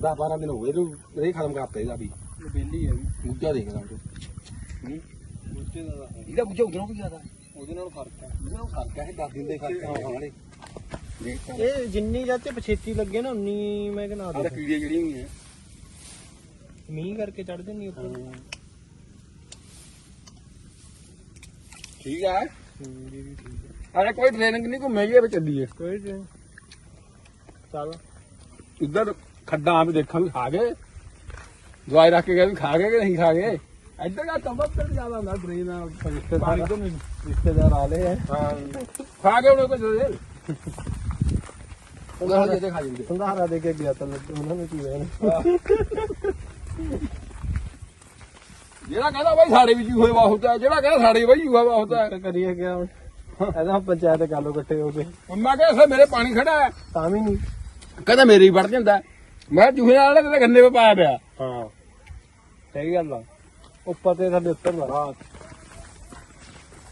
10 12 ਦਿਨ ਹੋ ਗਏ ਇਹਨੂੰ ਰੇ ਖਤਮ ਕਰਤੇ ਇਹਦਾ ਵੀ। ਇਹ ਬੇਲੀ ਹੈ ਵੀ। ਬੂਝਾ ਦੇਖਦਾ ਤੂੰ ਹੂੰ ਬੁੱਝੇ ਦਾ ਤਾਂ ਹੈ। ਇਹਦਾ ਬੂਝਾ ਉਧਰੋਂ ਵੀ ਜ਼ਿਆਦਾ। ਉਹਦੇ ਨਾਲ ਫ਼ਰਕ ਹੈ। ਇਹਦਾ ਉਹ ਫ਼ਰਕ ਹੈ 10 ਦਿਨ ਦੇ ਫ਼ਰਕ ਆ ਵਾਲੇ। ਦੇਖ ਤਾਂ। ਇਹ ਜਿੰਨੀ ਜਾਤੇ ਪਛੇਤੀ ਲੱਗੇ ਨਾ ਉਨੀ ਮੈਂ ਕਹਿੰਦਾ ਆਹ ਕੀੜੀਆਂ ਜਿਹੜੀਆਂ ਹੋਈਆਂ। ਮੀਂਹ ਕਰਕੇ ਚੜਦੇ ਨਹੀਂ ਉੱਪਰ। ਠੀਕ ਆ? ਹੂੰ ਇਹ ਵੀ ਠੀਕ ਹੈ ਅਰੇ ਕੋਈ ਟ੍ਰੇਨਿੰਗ ਨਹੀਂ ਘੁੰਮੇਗੀ ਇਹ ਚੱਲੀਏ। ਕੋਈ ਨਹੀਂ ਚੱਲ। ਇੱਧਰ ਖੱਡਾਂ ਵੀ ਦੇਖਾਂ ਵੀ ਖਾ ਗਏ? ਦਵਾਈ ਰੱਖ ਕੇ ਗਏ ਵੀ ਖਾ ਗਏ ਕਿ ਨਹੀਂ ਖਾ ਗਏ? ਇੱਧਰ ਦਾ ਤੰਬਾ ਤੇ ਜ਼ਿਆਦਾ ਹੁੰਦਾ ਟ੍ਰੇਨ ਨਾਲ ਰਿਸ਼ਤੇਦਾਰ ਰਿਸ਼ਤੇਦਾਰ ਆ ਲਏ ਹੈ ਹਾਂ ਖਾ ਗਏ ਉਹਨੇ ਕੁਝ ਦੇ ਉਹਨਾਂ ਨੇ ਖਾ ਜਾਂਦੇ। ਸੰਧਾਰਾ ਦੇ ਕੇ ਗਿਆ ਤਾਂ ਉਹਨਾਂ ਨੇ ਕੀ ਹੋਇਆ ਜਿਹੜਾ ਕਹਿੰਦਾ ਬਾਈ ਸਾਡੇ ਵਿੱਚ ਹੀ ਹੋਏ ਵਾ ਹੁੰਦਾ ਜਿਹੜਾ ਕਹਿੰਦਾ ਸਾਡੇ ਬਾਈ ਵਾ ਹੁੰਦਾ ਕਰੀਏ ਗਿਆ ਹੁਣ? ਇਹਦਾ ਪੰਚਾਇਤ ਕਰ ਲੋ ਇਕੱਠੇ ਹੋ ਕੇ। ਮੈਂ ਕਿਹਾ ਇੱਥੇ ਮੇਰੇ ਪਾਣੀ ਖੜਾ ਹੈ। ਤਾਂ ਵੀ ਨਹੀਂ। ਕਹਿੰਦਾ ਮੇਰੇ ਹੀ ਵੜ ਜਾਂਦਾ ਮੈਂ ਜੂਹੇ ਵਾਲੇ ਤੇ ਗੰਨੇ 'ਤੇ ਪਾਇਆ ਪਿਆ। ਹਾਂ। ਸਹੀ ਗੱਲ ਆ। ਉੱਪਰ ਤੇ ਥੱਲੇ ਉੱਤਰ ਦਾ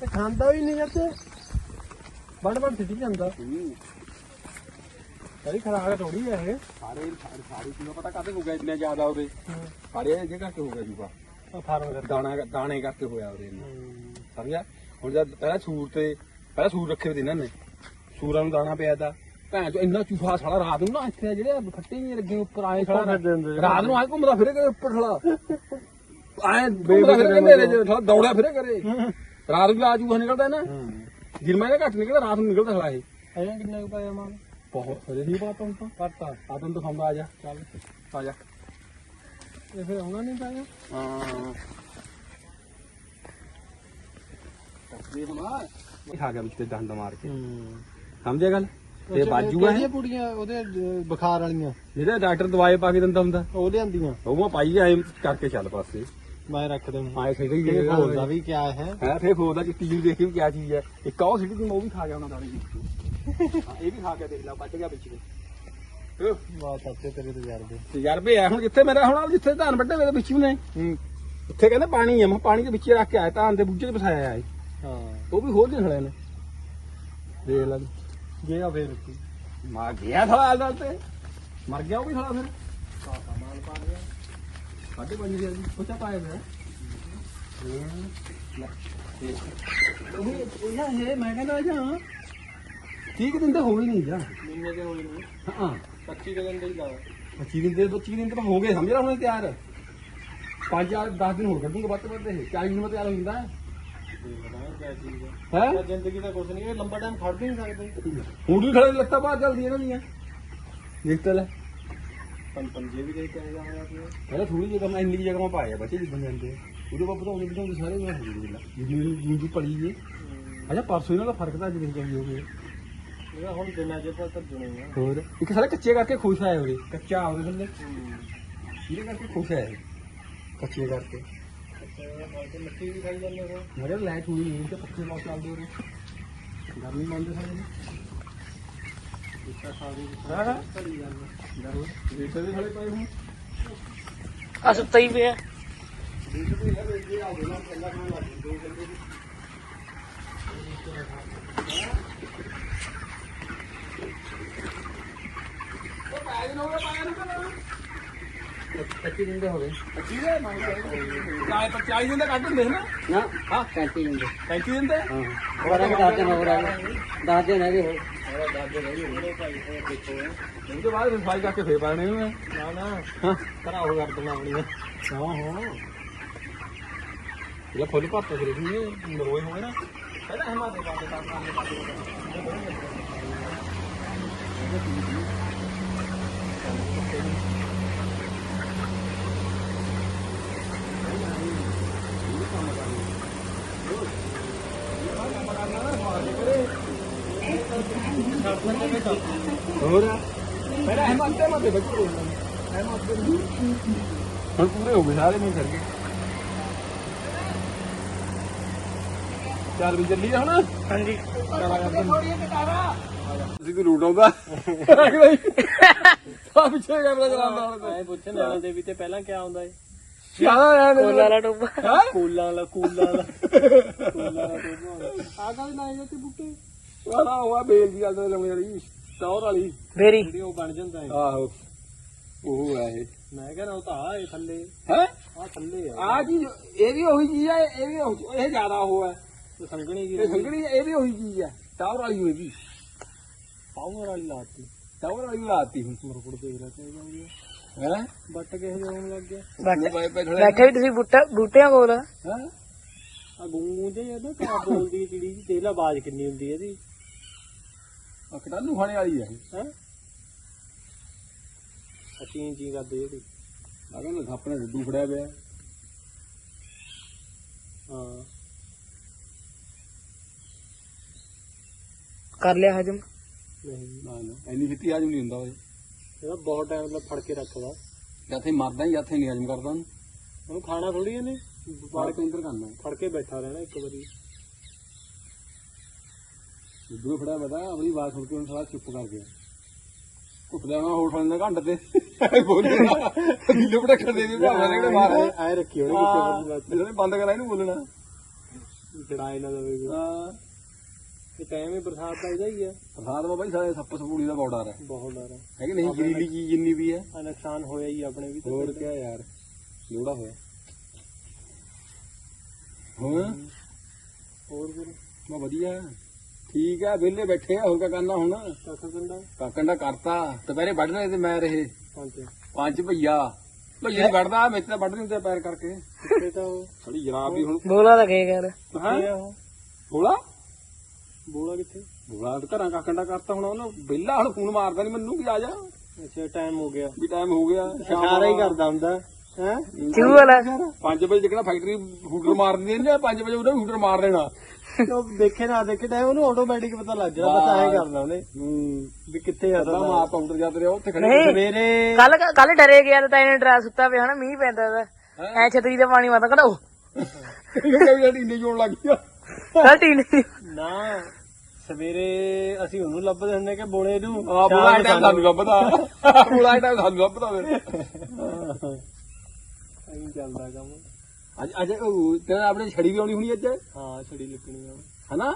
ਤੇ ਖਾਂਦਾ ਵੀ ਨਹੀਂ ਜਾਂਦੇ ਬੜ ਬੜ ਸਿੱਟੀ ਜਾਂਦਾ। ਕਦੀ ਖਰਾਬ ਥੋੜੀ ਹੈ ਇਹ। ਸਾਰੇ ਸਾਰੇ ਸਾਰੇ ਕਿਲੋ ਪਤਾ ਕਾਹਦੇ ਹੋ ਗਿਆ ਇੰਨਾ ਜ਼ਿਆਦਾ ਉਹਦੇ ਸਾਰੇ ਇਹ ਜਗ੍ਹਾ ਤੇ ਹੋ ਗਿਆ ਜੂਗਾ ਫਾਰਮ ਕਰਦਾ ਦਾਣਾ ਦਾਣੇ ਕਰਕੇ ਹੋਇਆ ਉਹਦੇ ਇੰਨਾ ਸਮਝਿਆ? ਹੁਣ ਜਦ ਪਹਿਲਾਂ ਸੂਰ ਤੇ ਪਹਿਲਾਂ ਸੂਰ ਰੱਖੇ ਹੋਏ ਤੇ ਇਹਨਾਂ। ਨੇ ਸੂਰਾਂ ਨੂੰ ਦਾਣਾ ਪਿਆ ਤਾ। ਭੈਣ ਚੋ ਇੰਨਾ ਚੂਹਾ ਸਾਲਾ ਰਾਤ ਨੂੰ ਨਾ ਇੱਥੇ ਜਿਹੜੇ ਫੱਟੇ ਨਹੀਂ ਲੱਗੇ ਉੱਪਰ ਆਏ ਖੜਾ ਸਾਲਾ ਫਿਰਦੇ ਹੁੰਦੇ ਰਾਤ ਨੂੰ ਆਏ ਘੁੰਮਦਾ ਫਿਰੇ ਕਰੇ ਉੱਪਰ ਸਾਲਾ। ਆਏ ਘੁੰਮਦਾ ਫਿਰੇ ਕਹਿੰਦੇ ਨੇ ਜੇ ਸਾਲਾ ਦੌੜਿਆ ਫਿਰੇ ਕਰੇ। ਰਾਤ ਨੂੰ ਆ ਜੂਹਾ ਨਿਕਲਦਾ ਨਾ। ਦਿਨ ਮੈਂ ਘੱਟ ਨਿਕਲਦਾ ਰਾਤ ਨੂੰ ਨਿਕਲਦਾ ਸਾਲਾ ਇਹ। ਅਜਾ ਕਿੰਨਾ ਕੁ ਪਾਇਆ ਮਾਲ? ਬਹੁਤ। ਸਰੇ ਦੀ ਬਾਤ ਹੁਣ ਤਾਂ। ਪੜਤਾ ਆ ਤੈਨੂੰ ਦਿਖਾਉਂਦਾ ਆ ਜਾ। ਚੱਲ ਆ ਜਾ। ਇਹ ਫਿਰ ਆਉਣਾ ਨਹੀਂ ਪਾਇਆ ਹਾਂ। ਇਹ ਹਮਾਰ ਖਾ ਗਿਆ ਵਿੱਚ ਤੇ ਡੰਡ ਮਾਰ ਕੇ। ਸਮਝਿਆ ਗੱਲ? ਤੇ ਬਾਜੂ ਆ ਕਿਹੜੀਆਂ ਪੁੜੀਆਂ ਉਹਦੇ ਅਹ, ਬੁਖਾਰ ਵਾਲੀਆਂ? ਜਿਹਦੇ ਡਾਕਟਰ ਦਵਾਈ ਪਾ ਕੇ ਦਿੰਦਾ ਹੁੰਦਾ। ਉਹ ਲਿਆਂਦੀਆਂ? ਉਹ ਮੈਂ ਪਾਈ ਐ ਕਰਕੇ ਚੱਲ ਪਾਸੇ। ਮੈਂ ਰੱਖ ਦੂੰ ਆਏ ਵੀ ਕਿਆ ਹੈ? ਹੈ ਫੇਰ ਖੋਦਾ ਚਿੱਟੀ ਜੀ ਦੇਖ ਕੇ ਵੀ ਕਿਆ ਚੀਜ਼ ਹੈ। ਇੱਕ ਆਹ ਸਿੱਟੀ ਦੀ ਉਹ ਵੀ ਖਾ ਗਿਆ ਉਹਨਾਂ ਦਾਣੇ ਇਹ ਵੀ ਖਾ ਕੇ ਦੇਖ ਲਾ ਵੱਜ ਗਿਆ ਵਿੱਚ ਬਹੁਤ ਅੱਛੇ ਤੇਰੇ ਤਜਰਬੇ। ਤਜਰਬੇ ਆ ਹੁਣ ਜਿੱਥੇ ਮੇਰਾ ਹੁਣ ਜਿੱਥੇ ਧਾਨ ਵੱਡੇ ਮੇਰੇ ਵਿੱਚ ਵੀ ਨੇ। ਉੱਥੇ ਕਹਿੰਦੇ ਪਾਣੀ ਆ ਮੈਂ ਪਾਣੀ ਦੇ ਵਿੱਚ ਰੱਖ ਕੇ ਆਇਆ ਧਾਨ ਦੇ ਬੁੱਝੇ 'ਚ ਫਸਾਇਆ ਆ ਹਾਂ। ਉਹ ਵੀ ਖੋਲ ਦੇ ਖੜੇ ਨੇ ਦੇਖ ਲੈ। ਗਿਆ ਫਿਰ ਮਾਰ ਗਿਆ ਥਲਾ ਨਾਲ ਤੇ ਮਰ ਗਿਆ ਉਹ ਵੀ ਥਲਾ ਫਿਰ। ਕਾਕਾ ਮਾਲ ਪਾ ਗਿਆ ਸਾਢੇ ਪੰਜ ਦੀ ਪੋਚਾ ਪਾਇਆ ਹੋਇਆ। ਉਹ ਵੀ ਇਹ ਹੈ ਮੈਂ ਕਹਿੰਦਾ ਜਾਂ ਠੀਕ ਦਿਨ ਤੇ ਹੋ ਹੀ ਨਹੀਂ ਜਾ ਮਹੀਨੇ ਦੇ ਹੋਏ ਨੇ। ਹਾਂ। 25 ਦੇ ਦਿਨ ਦੇ ਹੀ ਲਾ 25 ਦਿਨ ਦੇ 25 ਦਿਨ ਤਾਂ ਹੋ ਗਏ ਸਮਝ ਲੈ ਹੁਣ ਤਿਆਰ? ਪੰਜ ਆ 10 ਦਿਨ ਹੋਰ ਕੱਢੂਗਾ ਵੱਧ ਤੋਂ ਵੱਧ ਇਹ। 40 ਦਿਨ ਮਤੇ ਤਿਆਰ ਹੋ ਜਾਂਦਾ। ਹੈ? ਜ਼ਿੰਦਗੀ ਦਾ ਕੁਝ ਨਹੀਂ ਇਹ ਲੰਬਾ ਟਾਈਮ ਖੜ ਵੀ ਨਹੀਂ ਸਕਦੇ। ਹੁਣ ਵੀ ਖੜੇ ਲੱਤਾਂ ਬਾਹਰ ਚੱਲਦੀਆਂ ਇਹਨਾਂ ਦੀਆਂ। ਦੇਖ ਤਾਂ ਲੈ। ਪੰ ਪੰਜੇ ਵੀ ਦੇ ਕੇ ਆਇਆ ਹੋਇਆ ਪਹਿਲਾਂ ਥੋੜੀ ਜਿਹੀ ਮੈਂ ਇੰਨੀ ਕੁ ਜਗ੍ਹਾ ਮੈਂ ਪਾਇਆ ਬੱਚੇ ਜਿੱਦਾਂ ਜਾਂਦੇ ਆ। ਉਹਦੇ ਬਾਅਦ ਵਧਾਉਂਦੇ ਵਧਾਉਂਦੇ ਸਾਰੇ ਮੈਂ ਹੋ ਗਏ ਜਿੱਦਾਂ। ਜਿੰਨੀ ਜਿੰਨੀ ਪੜੀ ਜੇ ਅੱਛਾ ਪਰਸੋਂ ਇਹਨਾਂ ਦਾ ਫ਼ਰਕ ਤਾਂ ਅੱਜ ਦੇਖ ਹੋ ਗਿਆ। ਹੁਣ ਦਿਨਾਂ ਜੇ ਪਰ ਧਰਨੇ ਆ ਹੋਰ ਇੱਕ ਸਾਰਾ ਕੱਚੇ ਕਰਕੇ ਖੁਸ਼ ਆਏ ਹੋਰੇ ਕੱਚਾ ਆਉਂਦੇ ਬੰਦੇ ਇਹਦੇ ਕਰਕੇ ਖੁਸ਼ ਆਏ ਕੱਚੇ ਕਰਕੇ ਮੱਕੀ ਵੀ ਖਾਈ ਜਾਂਦੇ ਹੋ ਮੇਰੇ ਲਾਈਟ ਹੋਈ ਨਹੀਂ ਤੇ ਪੱਕੇ ਮੌਸਮ ਚੱਲਦੇ ਹੋਰੇ ਗਰਮੀ ਮੰਨਦੇ ਸਾਰੇ असुता ही पे है 25 ਦਿਨ ਦੇ ਹੋ ਗਏ 25 ਦੇ ਮੈਂ ਚਾਹੇ 40 ਦਿਨ ਦਾ ਕੱਢ ਨਾ ਹਾਂ 35 ਦਿਨ ਦੇ 35 ਹਾਂ ਹੋਰ ਆ ਦੱਸ ਦੇਣਾ ਹੋਰ ਵੀ ਹੋ ਇਹ ਹੋਵੇ ਨਾ ਪਹਿਲਾਂ ਹਮਾਦੇ ਕਰਦੇ ਹੋਰ? ਪਹਿਲਾਂ ਹਮਾਰੇ ਤੇ ਮਾਤੇ ਬੱਚੇ ਹੁਣ ਪੂਰੇ ਹੋ ਗਏ ਸਾਰੇ ਨਹੀਂ ਕਰ ਗਏ। ਚੱਲ ਵੀ ਚੱਲੀ ਹੁਣ? ਹਾਂਜੀ। ਤੁਸੀਂ ਤੂੰ ਲੂਟ ਆਉਂਦਾ? ਆ ਪਿੱਛੇ ਕੈਮਰਾ ਚਲਾਉਂਦਾ ਹੁਣ ਐ ਪੁੱਛ ਨੈਣਾ ਦੇਵੀ ਤੇ ਪਹਿਲਾਂ ਕੀ ਆਉਂਦਾ ਏ ਜ਼ਿਆਦਾ ਰਹਿਣ ਕੋਲਾ ਵਾਲਾ ਟੋਬਾ ਹਾਂ? ਕੂਲਾਂ ਵਾਲਾ ਕੂਲਾਂ ਵਾਲਾ। ਕੂਲਾਂ ਵਾਲਾ ਆ ਗੱਲ ਨਾ ਜਾਂਦੇ ਬੁੱਟੇ। ਵਾਲਾ ਹੋਆ ਬੇਲ ਦੀ ਗੱਲ ਤੇ ਲਾਉਣੀ ਵਾਲੀ ਟੌਰ ਵਾਲੀ। ਜਿਹੜੀ ਉਹ ਬਣ ਜਾਂਦਾ ਏ ਆਹੋ। ਉਹ ਹੈ ਇਹ। ਮੈਂ ਕਹਿੰਦਾ ਉਹ ਤਾਂ ਆ ਏ ਥੱਲੇ। ਹੈ? ਆ ਥੱਲੇ ਆ। ਆ ਚੀਜ਼ ਇਹ ਵੀ ਉਹੀ ਚੀਜ਼ ਹੈ ਇਹ ਵੀ ਇਹ ਜ਼ਿਆਦਾ ਉਹ ਹੈ ਤੇ ਸੰਗਣੀ ਇਹ ਸੰਗਣੀ ਇਹ ਵੀ ਉਹੀ ਚੀਜ਼ ਹੈ ਟੌਰ ਵਾਲੀ ਹੋਏਗੀ। ਪਾਵਰ ਵਾਲੀ ਲਾਤੀ। ਟੌਰ ਵਾਲੀ ਲਾਤੀ ਹੁਣ ਮਰਕੁੜ ਦੇਖ ਲੈ ਤੇ ਜਾਂਦੀ ਹੈ? ਬੱਟ ਕਿਸੇ ਦੇ ਹੋਣ ਲੱਗ ਗਿਆ ਬੈਠੇ ਬਾਈ ਪੈ ਥੋੜਾ ਬੈਠੇ ਵੀ ਤੁਸੀਂ ਬੂਟਾ ਬੂਟਿਆਂ ਕੋਲ। ਹੈ? ਆ ਗੂੰਗੂ ਜੇ ਇਹਦਾ ਕਾ ਬੋਲਦੀ ਚਿੜੀ ਜੀ ਦੇਖ ਲੈ ਆਵਾਜ਼ ਕਿੰਨੀ ਹੁੰਦੀ ਹੈ ਇਹਦੀ। ਕਟਾਲੂ ਖਾਣੇ ਵਾਲੀ ਹੈ ਹੈ? ਅਚੀਂ ਚੀਂ ਕਰਦੇ ਕਹਿੰਦਾ ਸੱਪ ਨੇ ਡੱਡੂ ਫੜਿਆ ਪਿਆ। ਹਾਂ। ਕਰ ਲਿਆ ਹਜਮ। ਨਹੀਂ। ਨਾ ਨਾ ਇੰਨੀ ਛੇਤੀ ਹਾਜ਼ਮ ਨਹੀਂ ਹੁੰਦਾ ਉਹ ਇਹਦਾ ਬਹੁਤ ਟਾਈਮ ਲੱਗ ਫੜ ਕੇ ਰੱਖਦਾ ਜਿੱਥੇ ਮਰਦਾ ਹੀ ਜਿੱਥੇ ਨਹੀਂ ਹਾਜ਼ਮ ਕਰਦਾ। ਉਹਨੂੰ ਉਹਨੂੰ ਖਾਣਾ ਥੋੜੀ ਇਹਨੇ? ਬਾੜ ਕੇ ਅੰਦਰ ਕਰਨਾ। ਫੜ ਕੇ ਬੈਠਾ ਰਹਿਣਾ ਇੱਕ ਵਾਰੀ। ਡੱਡੂ ਫੜਿਆ ਪਤਾ ਆਪਣੀ ਆਵਾਜ਼ ਸੁਣ ਕੇ ਉਹਨੂੰ ਸਾਰਾ ਚੁੱਪ ਕਰ ਗਿਆ। ਘੁੱਟ ਲਿਆ ਮੈਂ ਹੋਰ ਫੜਨ ਦਾ ਘੰਟ ਤੇ। ਬੋਲਣਾ ਢਿੱਲੇ ਪਟਕਣ ਦੇ ਵੀ ਭਾਵੇਂ ਨੇ ਕਿਹੜੇ ਮਾਰ ਐ ਰੱਖੀ ਹੋਣੀ ਕਿਸੇ ਇਹਨੇ ਬੰਦ ਕਰਾ ਇਹਨੂੰ ਬੋਲਣਾ। ਚੜਾਏ ਨਾ ਦਵੇ ਹਾਂ। ਇਹ ਟਾਈਮ ਹੀ ਬਰਸਾਤ ਦਾ ਇਹਦਾ ਹੀ ਆ। ਪ੍ਰਸਾਦ ਬਾਬਾ ਜੀ ਸਾਰੇ ਸੱਪ ਸਪੂੜੀ ਦਾ ਬੌੜਾ ਹੈ। ਬਹੁਤ ਡਰ ਆ ਹੈ ਕਿ ਨਹੀਂ? ਜ਼ਰੀਲੀ ਚੀਜ਼ ਜਿੰਨੀ ਵੀ ਹੈ। ਆ ਨੁਕਸਾਨ ਹੋਇਆ ਹੀ ਆਪਣੇ ਵੀ ਤੇ ਹੋਰ ਕਿਆ ਯਾਰ? ਲੋੜਾ ਹੋਇਆ। ਹਾਂ। ਹੋਰ ਫਿਰ? ਮੈਂ ਵਧੀਆ। ਠੀਕ ਆ ਵਿਹਲੇ ਬੈਠੇ ਆ ਹੋਰ ਕਿਆ ਕਰਨਾ ਹੁਣ? ਕੱਖ ਕੰਡਾ? ਕਾਕਣ ਦਾ ਕਰਤਾ। ਦੁਪਹਿਰੇ ਵੱਢ ਰਹੇ ਤੇ ਮੈਂ ਰਹੇ। ਪੰਜ। ਪੰਜ ਭਈਆ। ਭਈਆ ਨਹੀਂ ਵੱਢਦਾ ਮੇਰੇ ਤਾਂ ਵੱਢ ਨਹੀਂ ਹੁੰਦੇ ਪੈਰ ਕਰਕੇ। ਕਿੱਥੇ ਤਾਂ ਉਹ? ਸਾਡੀ ਜਨਾਬ ਵੀ ਹੁਣ। ਬੋਲਾ ਲੱਗੇ ਕਰ ਕਿੱਥੇ ਆ ਉਹ? ਬੋਲਾ ਬੋਲਾ ਕਿੱਥੇ? ਬੋਲਾ ਤੇ ਘਰਾਂ ਕਾਕਣ ਦਾ ਕਰਤਾ ਹੁਣ ਉਹਨੂੰ। ਵਿਹਲਾ ਹੁਣ ਫੋਨ ਮਾਰਦਾ ਨਹੀਂ ਮੈਨੂੰ ਕਿ ਆ ਜਾ? ਅੱਛਾ ਟਾਈਮ ਹੋ ਗਿਆ। ਵੀ ਟਾਈਮ ਹੋ ਗਿਆ ਇਸ਼ਾਰਾ ਹੀ ਕਰਦਾ ਹੁੰਦਾ ਹੈ? ਚੂ ਵਾਲਾ? 5 ਵਜੇ ਜਿਹੜਾ ਫੈਕਟਰੀ ਹੂਟਰ ਮਾਰ ਦਿੰਦੀ ਨੇ 5 ਵਜੇ ਉਹਦਾ ਹੂਟਰ ਮਾਰ ਦੇਣਾ। ਉਹ ਦੇਖੇ ਨਾ ਦੇਖੇ ਟਾਈਮ ਉਹਨੂੰ ਆਟੋਮੈਟਿਕ ਪਤਾ ਲੱਗ ਜਾਣਾ ਬਸ ਐਂ ਕਰਦਾ ਉਹਨੇ। ਹੂੰ। ਵੀ ਕਿੱਥੇ ਆ ਅੱਧਾ ਮਾਰ ਪਾਊਡਰ ਜਦ ਰਿਹਾ ਉੱਥੇ ਖੜੇ ਸਵੇਰੇ ਕੱਲ ਕੱਲ ਡਰੇ ਗਿਆ ਤਾਂ ਇਹਨੇ ਡਰਾ ਸੁੱਤਾ ਪਿਆ ਹਨਾ ਮੀਂਹ ਪੈਂਦਾ ਦਾ ਐ ਛਤਰੀ ਦਾ ਪਾਣੀ ਮਾਤਾ ਕਢਾਓ। ਕਹਿੰਦੇ ਢੀਨੇ ਜੋਣ ਲੱਗ ਗਿਆ ਕੱਲ ਟੀਨ ਨਾ ਸਵੇਰੇ ਅਸੀਂ ਉਹਨੂੰ ਲੱਭਦੇ ਹੁੰਦੇ ਕਿ ਬੋਲੇ ਨੂੰ? ਆ ਬੁਲਾ ਟਾਈਮ ਸਾਨੂੰ ਲੱਭਦਾ। ਬੁਲਾ ਟਾਈਮ ਸਾਨੂੰ ਲੱਭਦਾ ਫਿਰ। ਐਂ ਚੱਲਦਾ ਕੰਮ। ਅੱਜ ਅੱਜ ਉਹ ਤੇਰਾ ਆਪਣੇ ਛੜੀ ਵੀ ਆਉਣੀ ਹੋਣੀ ਅੱਜ? ਹਾਂ ਛੜੀ ਲੱਗਣੀ ਆ। ਹਨਾ? ਹਾਂ।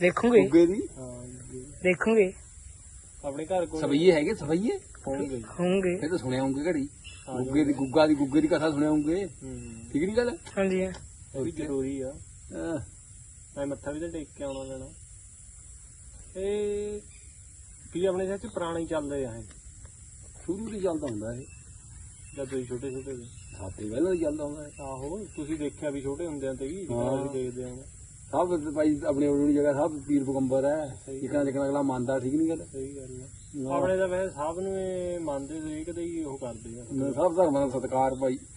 ਦੇਖੂਗੇ। ਗੁੱਗੇ ਦੀ? ਹਾਂ ਜੀ। ਦੇਖੂਗੇ। ਆਪਣੇ ਘਰ ਕੋਲ। ਸਵਈਏ ਹੈਗੇ ਸਵਈਏ? ਹੋਣਗੇ ਹੋਣਗੇ। ਇਹ ਤਾਂ ਸੁਣਿਆ ਹੋਊਗੇ ਘੜੀ। ਗੁੱਗੇ ਦੀ ਗੁੱਗਾ ਦੀ ਗੁੱਗੇ ਦੀ ਕਥਾ ਸੁਣਿਆ ਹੋਊਗੇ। ਹੂੰ। ਠੀਕ ਨਹੀਂ ਗੱਲ? ਹਾਂਜੀ। ਹਾਂ। ਉਹ ਵੀ ਜ਼ਰੂਰੀ ਆ। ਹਾਂ। ਮੈਂ ਮੱਥਾ ਵੀ ਤਾਂ ਟੇਕ ਕੇ ਆਉਣਾ ਲੈਣਾ ਇਹ ਵੀ ਆਪਣੇ ਸੱਚ ਪੁਰਾਣੇ ਚੱਲਦੇ ਆ ਇਹ? ਸ਼ੁਰੂ ਤੋਂ ਚੱਲਦਾ ਹੁੰਦਾ ਇਹ। ਜਦ ਤੁਸੀਂ ਛੋਟੇ ਛੋਟੇ ਸੀ ਸਾਡੇ ਪਹਿਲਾਂ ਹੀ ਚੱਲਦਾ ਹੁੰਦਾ। ਆਹੋ ਤੁਸੀਂ ਦੇਖਿਆ ਵੀ ਛੋਟੇ ਹੁੰਦਿਆਂ ਤੇ ਵੀ ਹਾਂ। ਅਸੀਂ ਦੇਖਦੇ ਆਂ ਸਭ ਭਾਈ ਆਪਣੀ ਆਪਣੀ ਜਗ੍ਹਾ ਸਭ ਪੀਰ ਪਗੰਬਰ ਹੈ। ਸਹੀ ਜਿਕਣਾ ਅਗਲਾ ਮੰਨਦਾ ਠੀਕ ਨਹੀਂ ਗੱਲ? ਸਹੀ ਗੱਲ ਹੈ। ਆਪਣੇ ਤਾਂ ਵੈਸੇ ਸਭ ਨੂੰ ਇਹ ਮੰਨਦੇ ਸੀ ਕਦੇ ਹੀ ਉਹ ਕਰਦੇ ਆ। ਸਭ ਧਰਮਾਂ ਦਾ ਸਤਿਕਾਰ ਭਾਈ।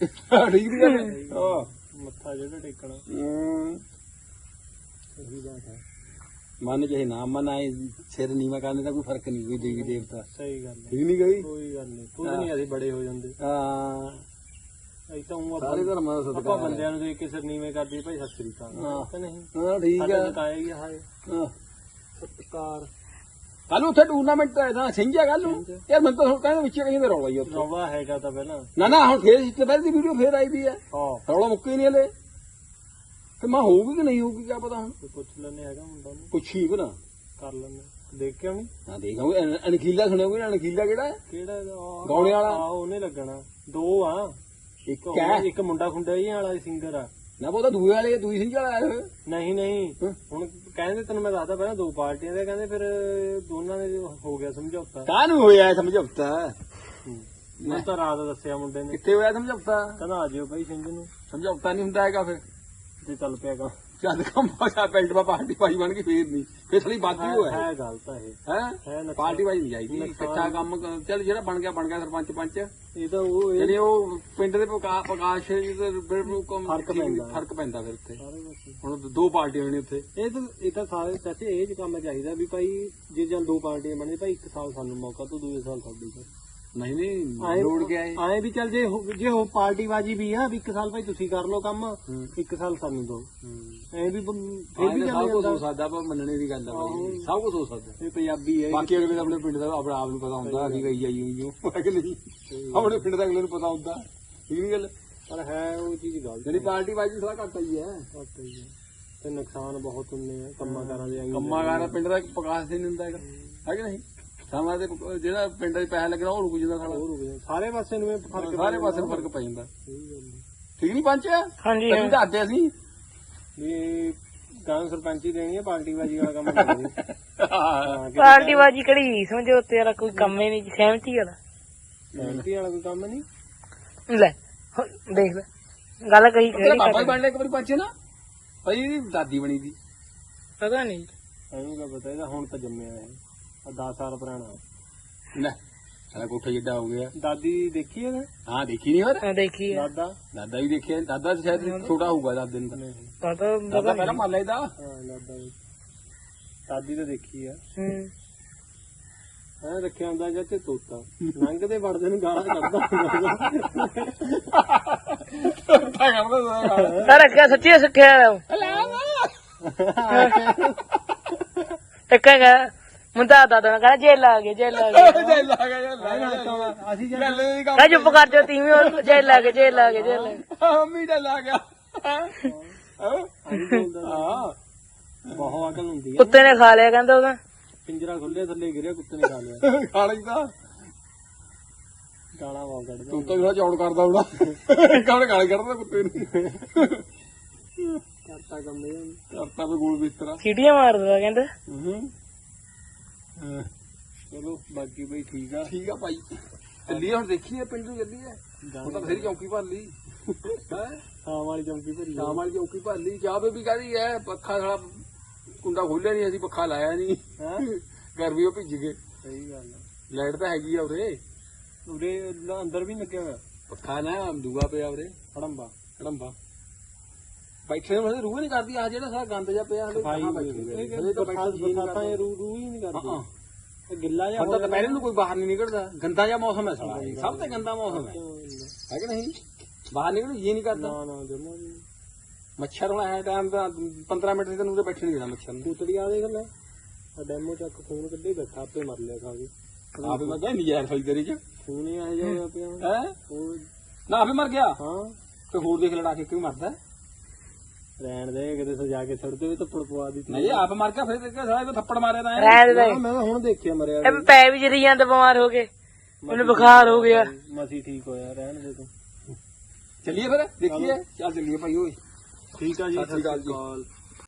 ਠੀਕ ਨਹੀਂ ਗੱਲ? ਹਾਂ ਮੱਥਾ ਜਿਹੜਾ ਟੇਕਣਾ। ਹਮ, ਉਹੀ ਬਾਤ ਹੈ। ਮਨ ਚਾਹੇ ਨਾ ਮਨ ਆਏ ਸਿਰ ਨੀਵਾ ਕਰਨੇ ਦਾ ਕੋਈ ਫ਼ਰਕ ਨਹੀਂ ਕੋਈ ਦੇਵੀ ਦੇਵਤਾ। ਸਹੀ ਗੱਲ ਹੈ। ਠੀਕ ਨਹੀਂ ਗਈ ਕੋਈ ਗੱਲ ਨਹੀਂ। ਕੁਝ ਨਹੀਂ ਅਸੀਂ ਬੜੇ ਹੋ ਜਾਂਦੇ। ਹਾਂ। ਅਸੀਂ ਤਾਂ ਉਹ ਸਾਰੇ ਧਰਮਾਂ ਦਾ ਆਪਾਂ ਸਤਿਕਾਰ ਹੈ। ਬੰਦਿਆਂ ਨੂੰ ਦੇਖ ਕੇ ਸਿਰ ਨੀਵੇਂ ਕਰਦੀ ਭਾਈ ਸਤਿ ਸ੍ਰੀ ਅਕਾਲ। ਹਾਂ। ਨਹੀਂ। ਹਾਂ ਠੀਕ ਹੈ। ਲਕਾਇਆ ਹੀ ਹਾਏ। ਹਾਂ। ਸਤਿਕਾਰ। ਕੱਲ ਉੱਥੇ ਟੂਰਨਾਮੈਂਟ ਹੈ ਨਾ ਸਿੰਘ ਹੈ ਕੱਲ ਨੂੰ? ਯਾਰ ਮੈਂ ਤਾਂ ਹੁਣ ਕਹਿੰਦਾ ਵਿੱਚ ਕਹੀਂ ਤੇ ਰੌਲਾ ਹੀ ਉੱਥੇ। ਰੌਲਾ ਹੈਗਾ ਤਾਂ ਪਹਿਲਾਂ। ਨਾ ਨਾ ਹੁਣ ਫੇਰ ਇਸ ਤੋਂ ਪਹਿਲੇ ਦੀ ਵੀਡੀਓ ਫੇਰ ਆਈ ਵੀ ਹੈ। ਹਾਂ। ਰੌਲਾ ਮੁੱਕੇ ਨਹੀਂ ਹਲੇ। ਤੇ ਮੈਂ ਹੋਊਗੀ ਕਿ ਨਹੀਂ ਹੋਊਗੀ ਕਿਆ ਪਤਾ ਹੁਣ। ਤੇ ਪੁੱਛ ਲੈਣੇ ਹੈਗਾ ਮੁੰਡਾ ਨੂੰ। ਪੁੱਛੀ ਬਣਾ ਕਰ ਲੈਣੇ ਦੇਖ ਕੇ ਆਉਣੀ ਹਾਂ ਦੇਖਾਂਗੇ ਅਣ- ਅਣਖੀਲਾ ਸੁਣਿਓਗੇ ਨਾ ਅਣਖੀਲਾ ਕਿਹੜਾ ਹੈ? ਕਿਹੜਾ ਇਹਦਾ? ਆਹ, ਗਾਉਣੇ ਵਾਲਾ? ਆਹ ਉਹਨੇ ਲੱਗਣਾ। ਦੋ ਆ। ਇੱਕ ਇੱਕ ਹੈ। ਇੱਕ ਮੁੰਡਾ ਖੁੰਡਾ ਹੀ ਵਾਲਾ ਸਿੰਗਰ ਆ। ਨਾ ਉਹਦਾ ਦੂਏ ਵਾਲੇ ਦੂਈ ਵਾਲਾ ਆਇਆ ਹੋਇਆ ਨਹੀਂ ਨਹੀਂ। ਹਾਂ। ਹੁਣ ਕਹਿੰਦੇ ਤੈਨੂੰ ਮੈਂ ਦੱਸਦਾ ਪਹਿਲਾਂ ਦੋ ਪਾਰਟੀਆਂ ਦੇ ਕਹਿੰਦੇ ਫਿਰ ਦੋਨਾਂ ਦੇ ਹੋ ਗਿਆ ਸਮਝੌਤਾ। ਕਾਹਨੂੰ ਹੋਇਆ ਇਹ ਸਮਝੌਤਾ? ਮੈਂ ਤਾਂ ਰਾਤ ਦੱਸਿਆ ਮੁੰਡੇ ਨੇ। ਕਿੱਥੇ ਹੋਇਆ ਸਮਝੌਤਾ? ਕਹਿੰਦਾ ਆ ਜਿਓ ਭਾਈ ਸਿੰਘ ਨੂੰ। ਸਮਝੌਤਾ ਨਹੀਂ ਹੁੰਦਾ ਹੈਗਾ ਫਿਰ। ਜੇ ਚੱਲ ਪਿਆ ਗਾ ਜਦ ਕੰਮ ਪਾਸਾ ਪਿੰਡ ਪਾ ਪਾਰਟੀ ਪਾਈ ਬਣ ਕੇ ਫੇਰ ਨਹੀਂ। ਫੇਰ ਥਲੀ ਬਾਤੀ ਹੋਇਆ ਹੈ। ਗੱਲ ਤਾਂ ਇਹ। ਹੈ? ਹੈ। ਪਾਰਟੀ ਵਾਈ ਨਹੀਂ ਨੁਕਸਾਨ। ਇਕੱਠਾ ਕੰਮ ਚੱਲ ਜਿਹੜਾ ਬਣ ਗਿਆ ਬਣ ਗਿਆ ਸਰਪੰਚ ਪੰਚ। ਇਹ ਤਾਂ ਉਹ ਜਿਹੜੇ ਉਹ ਪਿੰਡ ਦੇ ਪ੍ਰਕਾ- ਪ੍ਰਕਾਸ਼ ਫ਼ਰਕ ਪੈਂਦਾ। ਫ਼ਰਕ ਪੈਂਦਾ ਫਿਰ ਉੱਥੇ। ਹੁਣ ਦੋ ਪਾਰਟੀਆਂ ਹੋਣੀਆਂ ਉੱਥੇ। ਇਹ ਤਾਂ ਇਹ ਤਾਂ ਸਾਰੇ ਚਾਚੇ ਇਹ ਕੰਮ ਚਾਹੀਦਾ ਵੀ ਭਾਈ ਜੇ ਜਾਂ ਦੋ ਪਾਰਟੀਆਂ ਬਣੇ ਭਾਈ ਇੱਕ ਸਾਲ ਸਾਨੂੰ ਮੌਕਾ ਤੋਂ ਦੂਜੇ ਸਾਲ ਤੁਹਾਡੀ ਸਰ ਨਹੀਂ ਨਹੀਂ ਲੋੜ ਗਿਆ ਇਹ ਆਏ ਵੀ ਚੱਲ ਜੇ ਹੋ- ਜੇ ਉਹ ਪਾਰਟੀ ਬਾਜੀ ਵੀ ਆ ਵੀ ਇੱਕ ਸਾਲ ਭਾਈ ਤੁਸੀਂ ਕਰ ਲਓ ਕੰਮ ਹੂੰ। ਇੱਕ ਸਾਲ ਸਾਨੂੰ ਦਿਓ। ਐ ਵੀ ਬ- ਫਿਰ ਵੀ ਸਭ ਕੁਝ ਹੋ ਸਕਦਾ ਪਰ ਮੰਨਣੇ ਦੀ ਗੱਲ ਆ ਬਾਈ ਸਭ ਕੁਝ ਹੋ ਸਕਦਾ। ਇਹ ਪੰਜਾਬੀ ਹੈ ਬਾਕੀ ਅਗਲੇ ਦਾ ਆਪਣੇ ਪਿੰਡ ਦਾ ਆਪਣੇ ਆਪ ਨੂੰ ਪਤਾ ਹੁੰਦਾ ਅਸੀਂ ਗਈ ਜਾਈ ਹੋਈ ਹਾਂ ਹੈ। ਕਿ ਨਹੀਂ ਆਪਣੇ ਪਿੰਡ ਦਾ ਅਗਲੇ ਨੂੰ ਪਤਾ ਹੁੰਦਾ ਠੀਕ ਨਹੀਂ ਗੱਲ? ਪਰ ਹੈ ਉਹ ਚੀਜ਼ ਗਲਤ ਜਿਹੜੀ ਪਾਰਟੀ ਬਾਜੀ ਥੋੜਾ ਘੱਟ ਹੀ ਹੈ। ਘੱਟ ਹੀ ਹੈ। ਤੇ ਨੁਕਸਾਨ ਬਹੁਤ ਹੁੰਦੇ ਆ ਕੰਮਾਂ ਕਾਰਾਂ ਦੇ ਆਈ ਕੰਮਾਂ ਪਿੰਡ ਦਾ ਪ੍ਰਕਾਸ਼ ਨਹੀਂ ਹੁੰਦਾ ਹੈਗਾ। ਹੈ ਕਿ ਨਹੀਂ? ਸਮਾਂ ਦੇ ਪ- ਜਿਹੜਾ ਪਿੰਡ 'ਚ ਪੈਸਾ ਲੱਗਣਾ ਉਹ ਰੁਕ ਜਾਂਦਾ ਸਾਲਾ ਹੋਰ ਹੋ ਗਏ ਸਾਰੇ ਪਾਸੇ ਨੂੰ ਇਹ ਫ਼ਰਕ ਸਾਰੇ ਪਾਸੇ ਨੂੰ ਫ਼ਰਕ ਪੈ ਜਾਂਦਾ। ਸਹੀ ਗੱਲ ਹੈ। ਠੀਕ ਨਹੀਂ ਪੰਚ? ਹਾਂਜੀ ਤੈਨੂੰ ਦੱਸਦੇ ਅਸੀਂ ਵੀ ਇਹ ਗਾਂ ਸਰਪੰਚੀ ਦੇਣੀ ਹੈ ਪਾਰਟੀ ਬਾਜੀ ਵਾਲਾ ਕੰਮ ਕਰਨੀ ਹਾਂ ਕਿ ਪਾਰਟੀ ਬਾਜੀ ਕਿਹੜੀ ਸਮਝੌਤੇ ਵਾਲਾ ਕੋਈ ਕੰਮ ਹੀ ਨਹੀਂ ਸਹਿਮਤੀ ਵਾਲਾ। ਪਾਰਟੀ ਵਾਲਾ ਕੋਈ ਕੰਮ ਨਹੀਂ? ਲੈ ਹੁਣ ਦੇਖ ਲੈ। ਗੱਲ ਕਹੀ ਤੇਰਾ ਕਿਹੜੀ ਬਾਬਾ ਹੀ ਬਣ ਲਿਆ ਇੱਕ ਵਾਰੀ ਪੰਚ ਨਾ। ਭਾਈ ਇਹਦੀ ਦਾਦੀ ਬਣੀ ਦੀ ਪਤਾ ਨਹੀਂ। ਇਹਨੂੰ ਕੀ ਪਤਾ ਇਹਦਾ ਹੁਣ ਤਾਂ ਜੰਮਿਆ ਇਹ 10 ਸਾਲ ਪੁਰਾਣਾ। ਲੈ ਸਾਲਾ ਕੋਠਾ ਜਿੱਡਾ ਹੋ ਗਿਆ। ਦਾਦੀ ਦੇਖੀ ਇਹਨੇ ਹਾਂ ਦੇਖੀ ਨਹੀਂ ਹੋਰ? ਆ ਦੇਖੀ ਆ। ਦਾਦਾ? ਦਾਦਾ ਵੀ ਦੇਖਿਆ ਦਾਦਾ ਸ਼ਾਇਦ ਛੋਟਾ ਹੋਊਗਾ ਦਾਦੇ ਨੂੰ ਤਾਂ। ਪਤਾ ਦਾਦਾ ਪਹਿਲਾਂ ਮੰਨ ਲੈਦਾ ਹਾਂ ਦਾਦਾ ਵੀ। ਦਾਦੀ ਤਾਂ ਦੇਖੀ ਆ। ਹੂੰ। ਐ ਰੱਖਿਆ ਹੁੰਦਾ ਜਾਂ ਤੇ ਤੋਤਾ। ਲੰਘਦੇ ਵੜਦੇ ਨੂੰ ਗਾਲਾਂ ਕੱਢਦਾ ਹੁੰਦਾ। ਤਾਂ ਕਰਦਾ ਤਾਂ ਰੱਖਿਆ ਸੱਚੀ ਸਿੱਖਿਆ ਟੱਕਾ ਗਾ ਮੁੰਡਾ ਦਾਦਾ ਨੇ ਕਹਿੰਦਾ ਜੇਲ ਆ ਗਏ ਜੇਲ ਆ ਗਏ। ਜੇ ਲੱਗਾ ਯਾਰ ਲੱਗਾ ਅਸੀਂ ਜਦ ਗੱਲ ਨਹੀਂ ਕਹ ਚੁੱਪ ਕਰ ਜਾ ਤੀਵੀਂ ਹੋਰ ਜੇਲ ਆ ਗਏ ਜੇਲ ਆ ਗਏ ਜੇਲ ਆ ਗਏ। ਕੰਮ ਮੰਮੀ ਦਾ ਲਾ ਗਿਆ। ਹਾਂ? ਹਾਂ? ਬਹੁਤ ਅਕਲ ਹੁੰਦੀ ਆ। ਕੁੱਤੇ ਨੇ ਖਾ ਲਿਆ ਕਹਿੰਦਾ ਉਹਦਾ। ਪਿੰਜਰਾ ਖੁੱਲੇ ਥੱਲੇ ਗਿਰਿਆ ਕੁੱਤੇ ਨੇ ਖਾ ਲਿਆ। ਖਾਲੀ ਦਾ ਗਾਲਾਂ ਬਹੁਤ ਕੱਢਦਾ। ਤੂੰ ਤਾਂ ਜਿਹੜਾ ਚੌੜ ਕਰਦਾ ਹੋਣਾ ਕਾਹਨੇ ਗਾਲੀ ਕੱਢਦਾ ਕੁੱਤੇ ਨੂੰ। ਕਰਤਾ ਕੰਮ ਇਹ। ਕਰਤਾ ਵੀ ਗੋਲ ਬਿਸਤਰਾ। ਸੀਟੀਆਂ ਮਾਰਦਾ ਕਹਿੰਦਾ। ਹੂੰ। ਚਲੋ ਬਾਕੀ ਬਈ ਠੀਕ ਆ। ਠੀਕ ਆ ਭਾਈ। ਚੱਲੀਏ ਹੁਣ ਦੇਖੀਏ ਪਿੰਡ ਨੂੰ ਚੱਲੀਏ। ਹੁਣ ਤਾਂ ਬਥੇਰੀ ਚੌਕੀ ਭਰ ਲਈ। ਹੈ? ਸ਼ਾਮ ਵਾਲੀ ਚੌਂਕੀ ਭਰੀ ਆ। ਸ਼ਾਮ ਵਾਲੀ ਚੌਕੀ ਭਰ ਲਈ। ਚਾਹ ਵੀ ਕਹਦੀ ਐ ਪੱਖਾ ਸਾਲਾ ਕੁੰਡਾ ਖੋਲਿਆ ਨਹੀਂ ਅਸੀਂ ਪੱਖਾ ਲਾਇਆ ਨਹੀਂ। ਹੈਂ? ਗਰਮੀ ਉਹ ਭਿੱਜ ਗਏ। ਸਹੀ ਗੱਲ ਆ। ਲਾਈਟ ਤਾਂ ਹੈਗੀ ਆ ਉਰੇ। ਉਰੇ ਅੰਦਰ ਵੀ ਲੱਗਿਆ ਹੋਇਆ। ਪੱਖਾ ਨਾ ਦੂਆ ਪਿਆ ਉਰੇ। ਹੜੰਬਾ। ਹੜੰਬਾ। ਬੈਠੇ ਨੂੰ ਰੂਹ ਨਹੀਂ ਕਰਦੀ ਆ ਜਿਹੜਾ ਸਾਰਾ ਗੰਦ ਜਿਹਾ ਪਿਆ ਹਲੇ ਕਹਾਂ ਬੈਠੇ ਇਹ ਹਲੇ ਤਾਂ ਬਰਸਾਤ ਜੀ ਨਹੀਂ ਇਹ ਕਰਦਾ ਰੂ ਰੂ ਹੀ ਨਹੀਂ ਕਰਦੀ। ਗਿੱਲਾ ਜਿਹਾ ਹੁਣ ਤਾਂ ਦੁਪਹਿਰੇ ਨੂੰ ਕੋਈ ਬਾਹਰ ਨਹੀਂ ਨਿਕਲਦਾ। ਗੰਦਾ ਜਿਹਾ ਮੌਸਮ ਹੈ। ਸਭ ਤੋਂ ਗੰਦਾ ਮੌਸਮ ਹੈ। ਨਾ ਹੈ ਕਿ ਨਹੀਂ? ਬਾਹਰ ਨਿਕਲ ਜੀ ਨਹੀਂ ਕਰਦਾ। ਨਾ ਜਮਾ ਨਹੀਂ। ਮੱਛਰ ਹੁਣ ਐ ਟਾਈਮ ਦਾ 15 ਮਿੰਟ ਤੈਨੂੰ ਉਰੇ ਬੈਠਣ ਨਹੀਂ ਦੇਣਾ ਮੱਛਰ ਨੂੰ। ਕੁਤੜੀ ਆ ਦੇਖ ਲੈ। ਆ ਡੈਮੋ ਚੱਕ ਖੂਨ ਕੱਢੇ ਬੈਠਾ ਆਪੇ ਮਰ ਲਿਆ ਖਾ ਕੇ। ਆਪੇ ਮੈਂ ਕਹਿੰਦੀ ਯਾਰ ਫਈ ਤੇਰੀ ਚ। ਖੂਨ ਹੀ ਆ ਜਾਇਆ ਪਿਆ। ਹੈ? ਨਾ ਆਪੇ ਮਰ ਗਿਆ? ਹਾਂ। ਤੇ ਹੋਰ ਦੇਖ ਲੜਾ ਕੇ ਕਿਉਂ ਮਰਦਾ? ਰਹਿਣ ਦੇ ਕਿਤੇ ਸਜਾ ਕੇ ਛੱਡ ਦੇ ਧੱਪੜ ਪਵਾ ਦੀ ਨਹੀਂ ਆਪ ਮਰ ਗਿਆ ਫਿਰ ਤੇ ਸਾਲਾ ਇਹ ਥੱਪੜ ਮਾਰਿਆ ਤਾਂ ਐਂ। ਰਹਿਣ ਦੇ। ਮੈਂ ਤਾਂ ਹੁਣ ਦੇਖਿਆ ਮਰਿਆ ਇਹ ਪੈ ਵੀ ਜਰੀ ਜਾਂਦਾ ਬਿਮਾਰ ਹੋ ਗਏ। ਉਹਨੂੰ ਬੁਖਾਰ ਹੋ ਗਿਆ। ਮਸੀ ਠੀਕ ਹੋਇਆ ਰਹਿਣ ਦੇ ਤੂੰ। ਚੱਲੀਏ ਫਿਰ ਦੇਖੀਏ। ਚੱਲ। ਚੱਲੀਏ ਭਾਈ ਓਏ। ਠੀਕ ਆ ਜੀ ਸਤਿ ਸ਼੍ਰੀ ਅਕਾਲ ਜੀ। ਅਕਾਲ।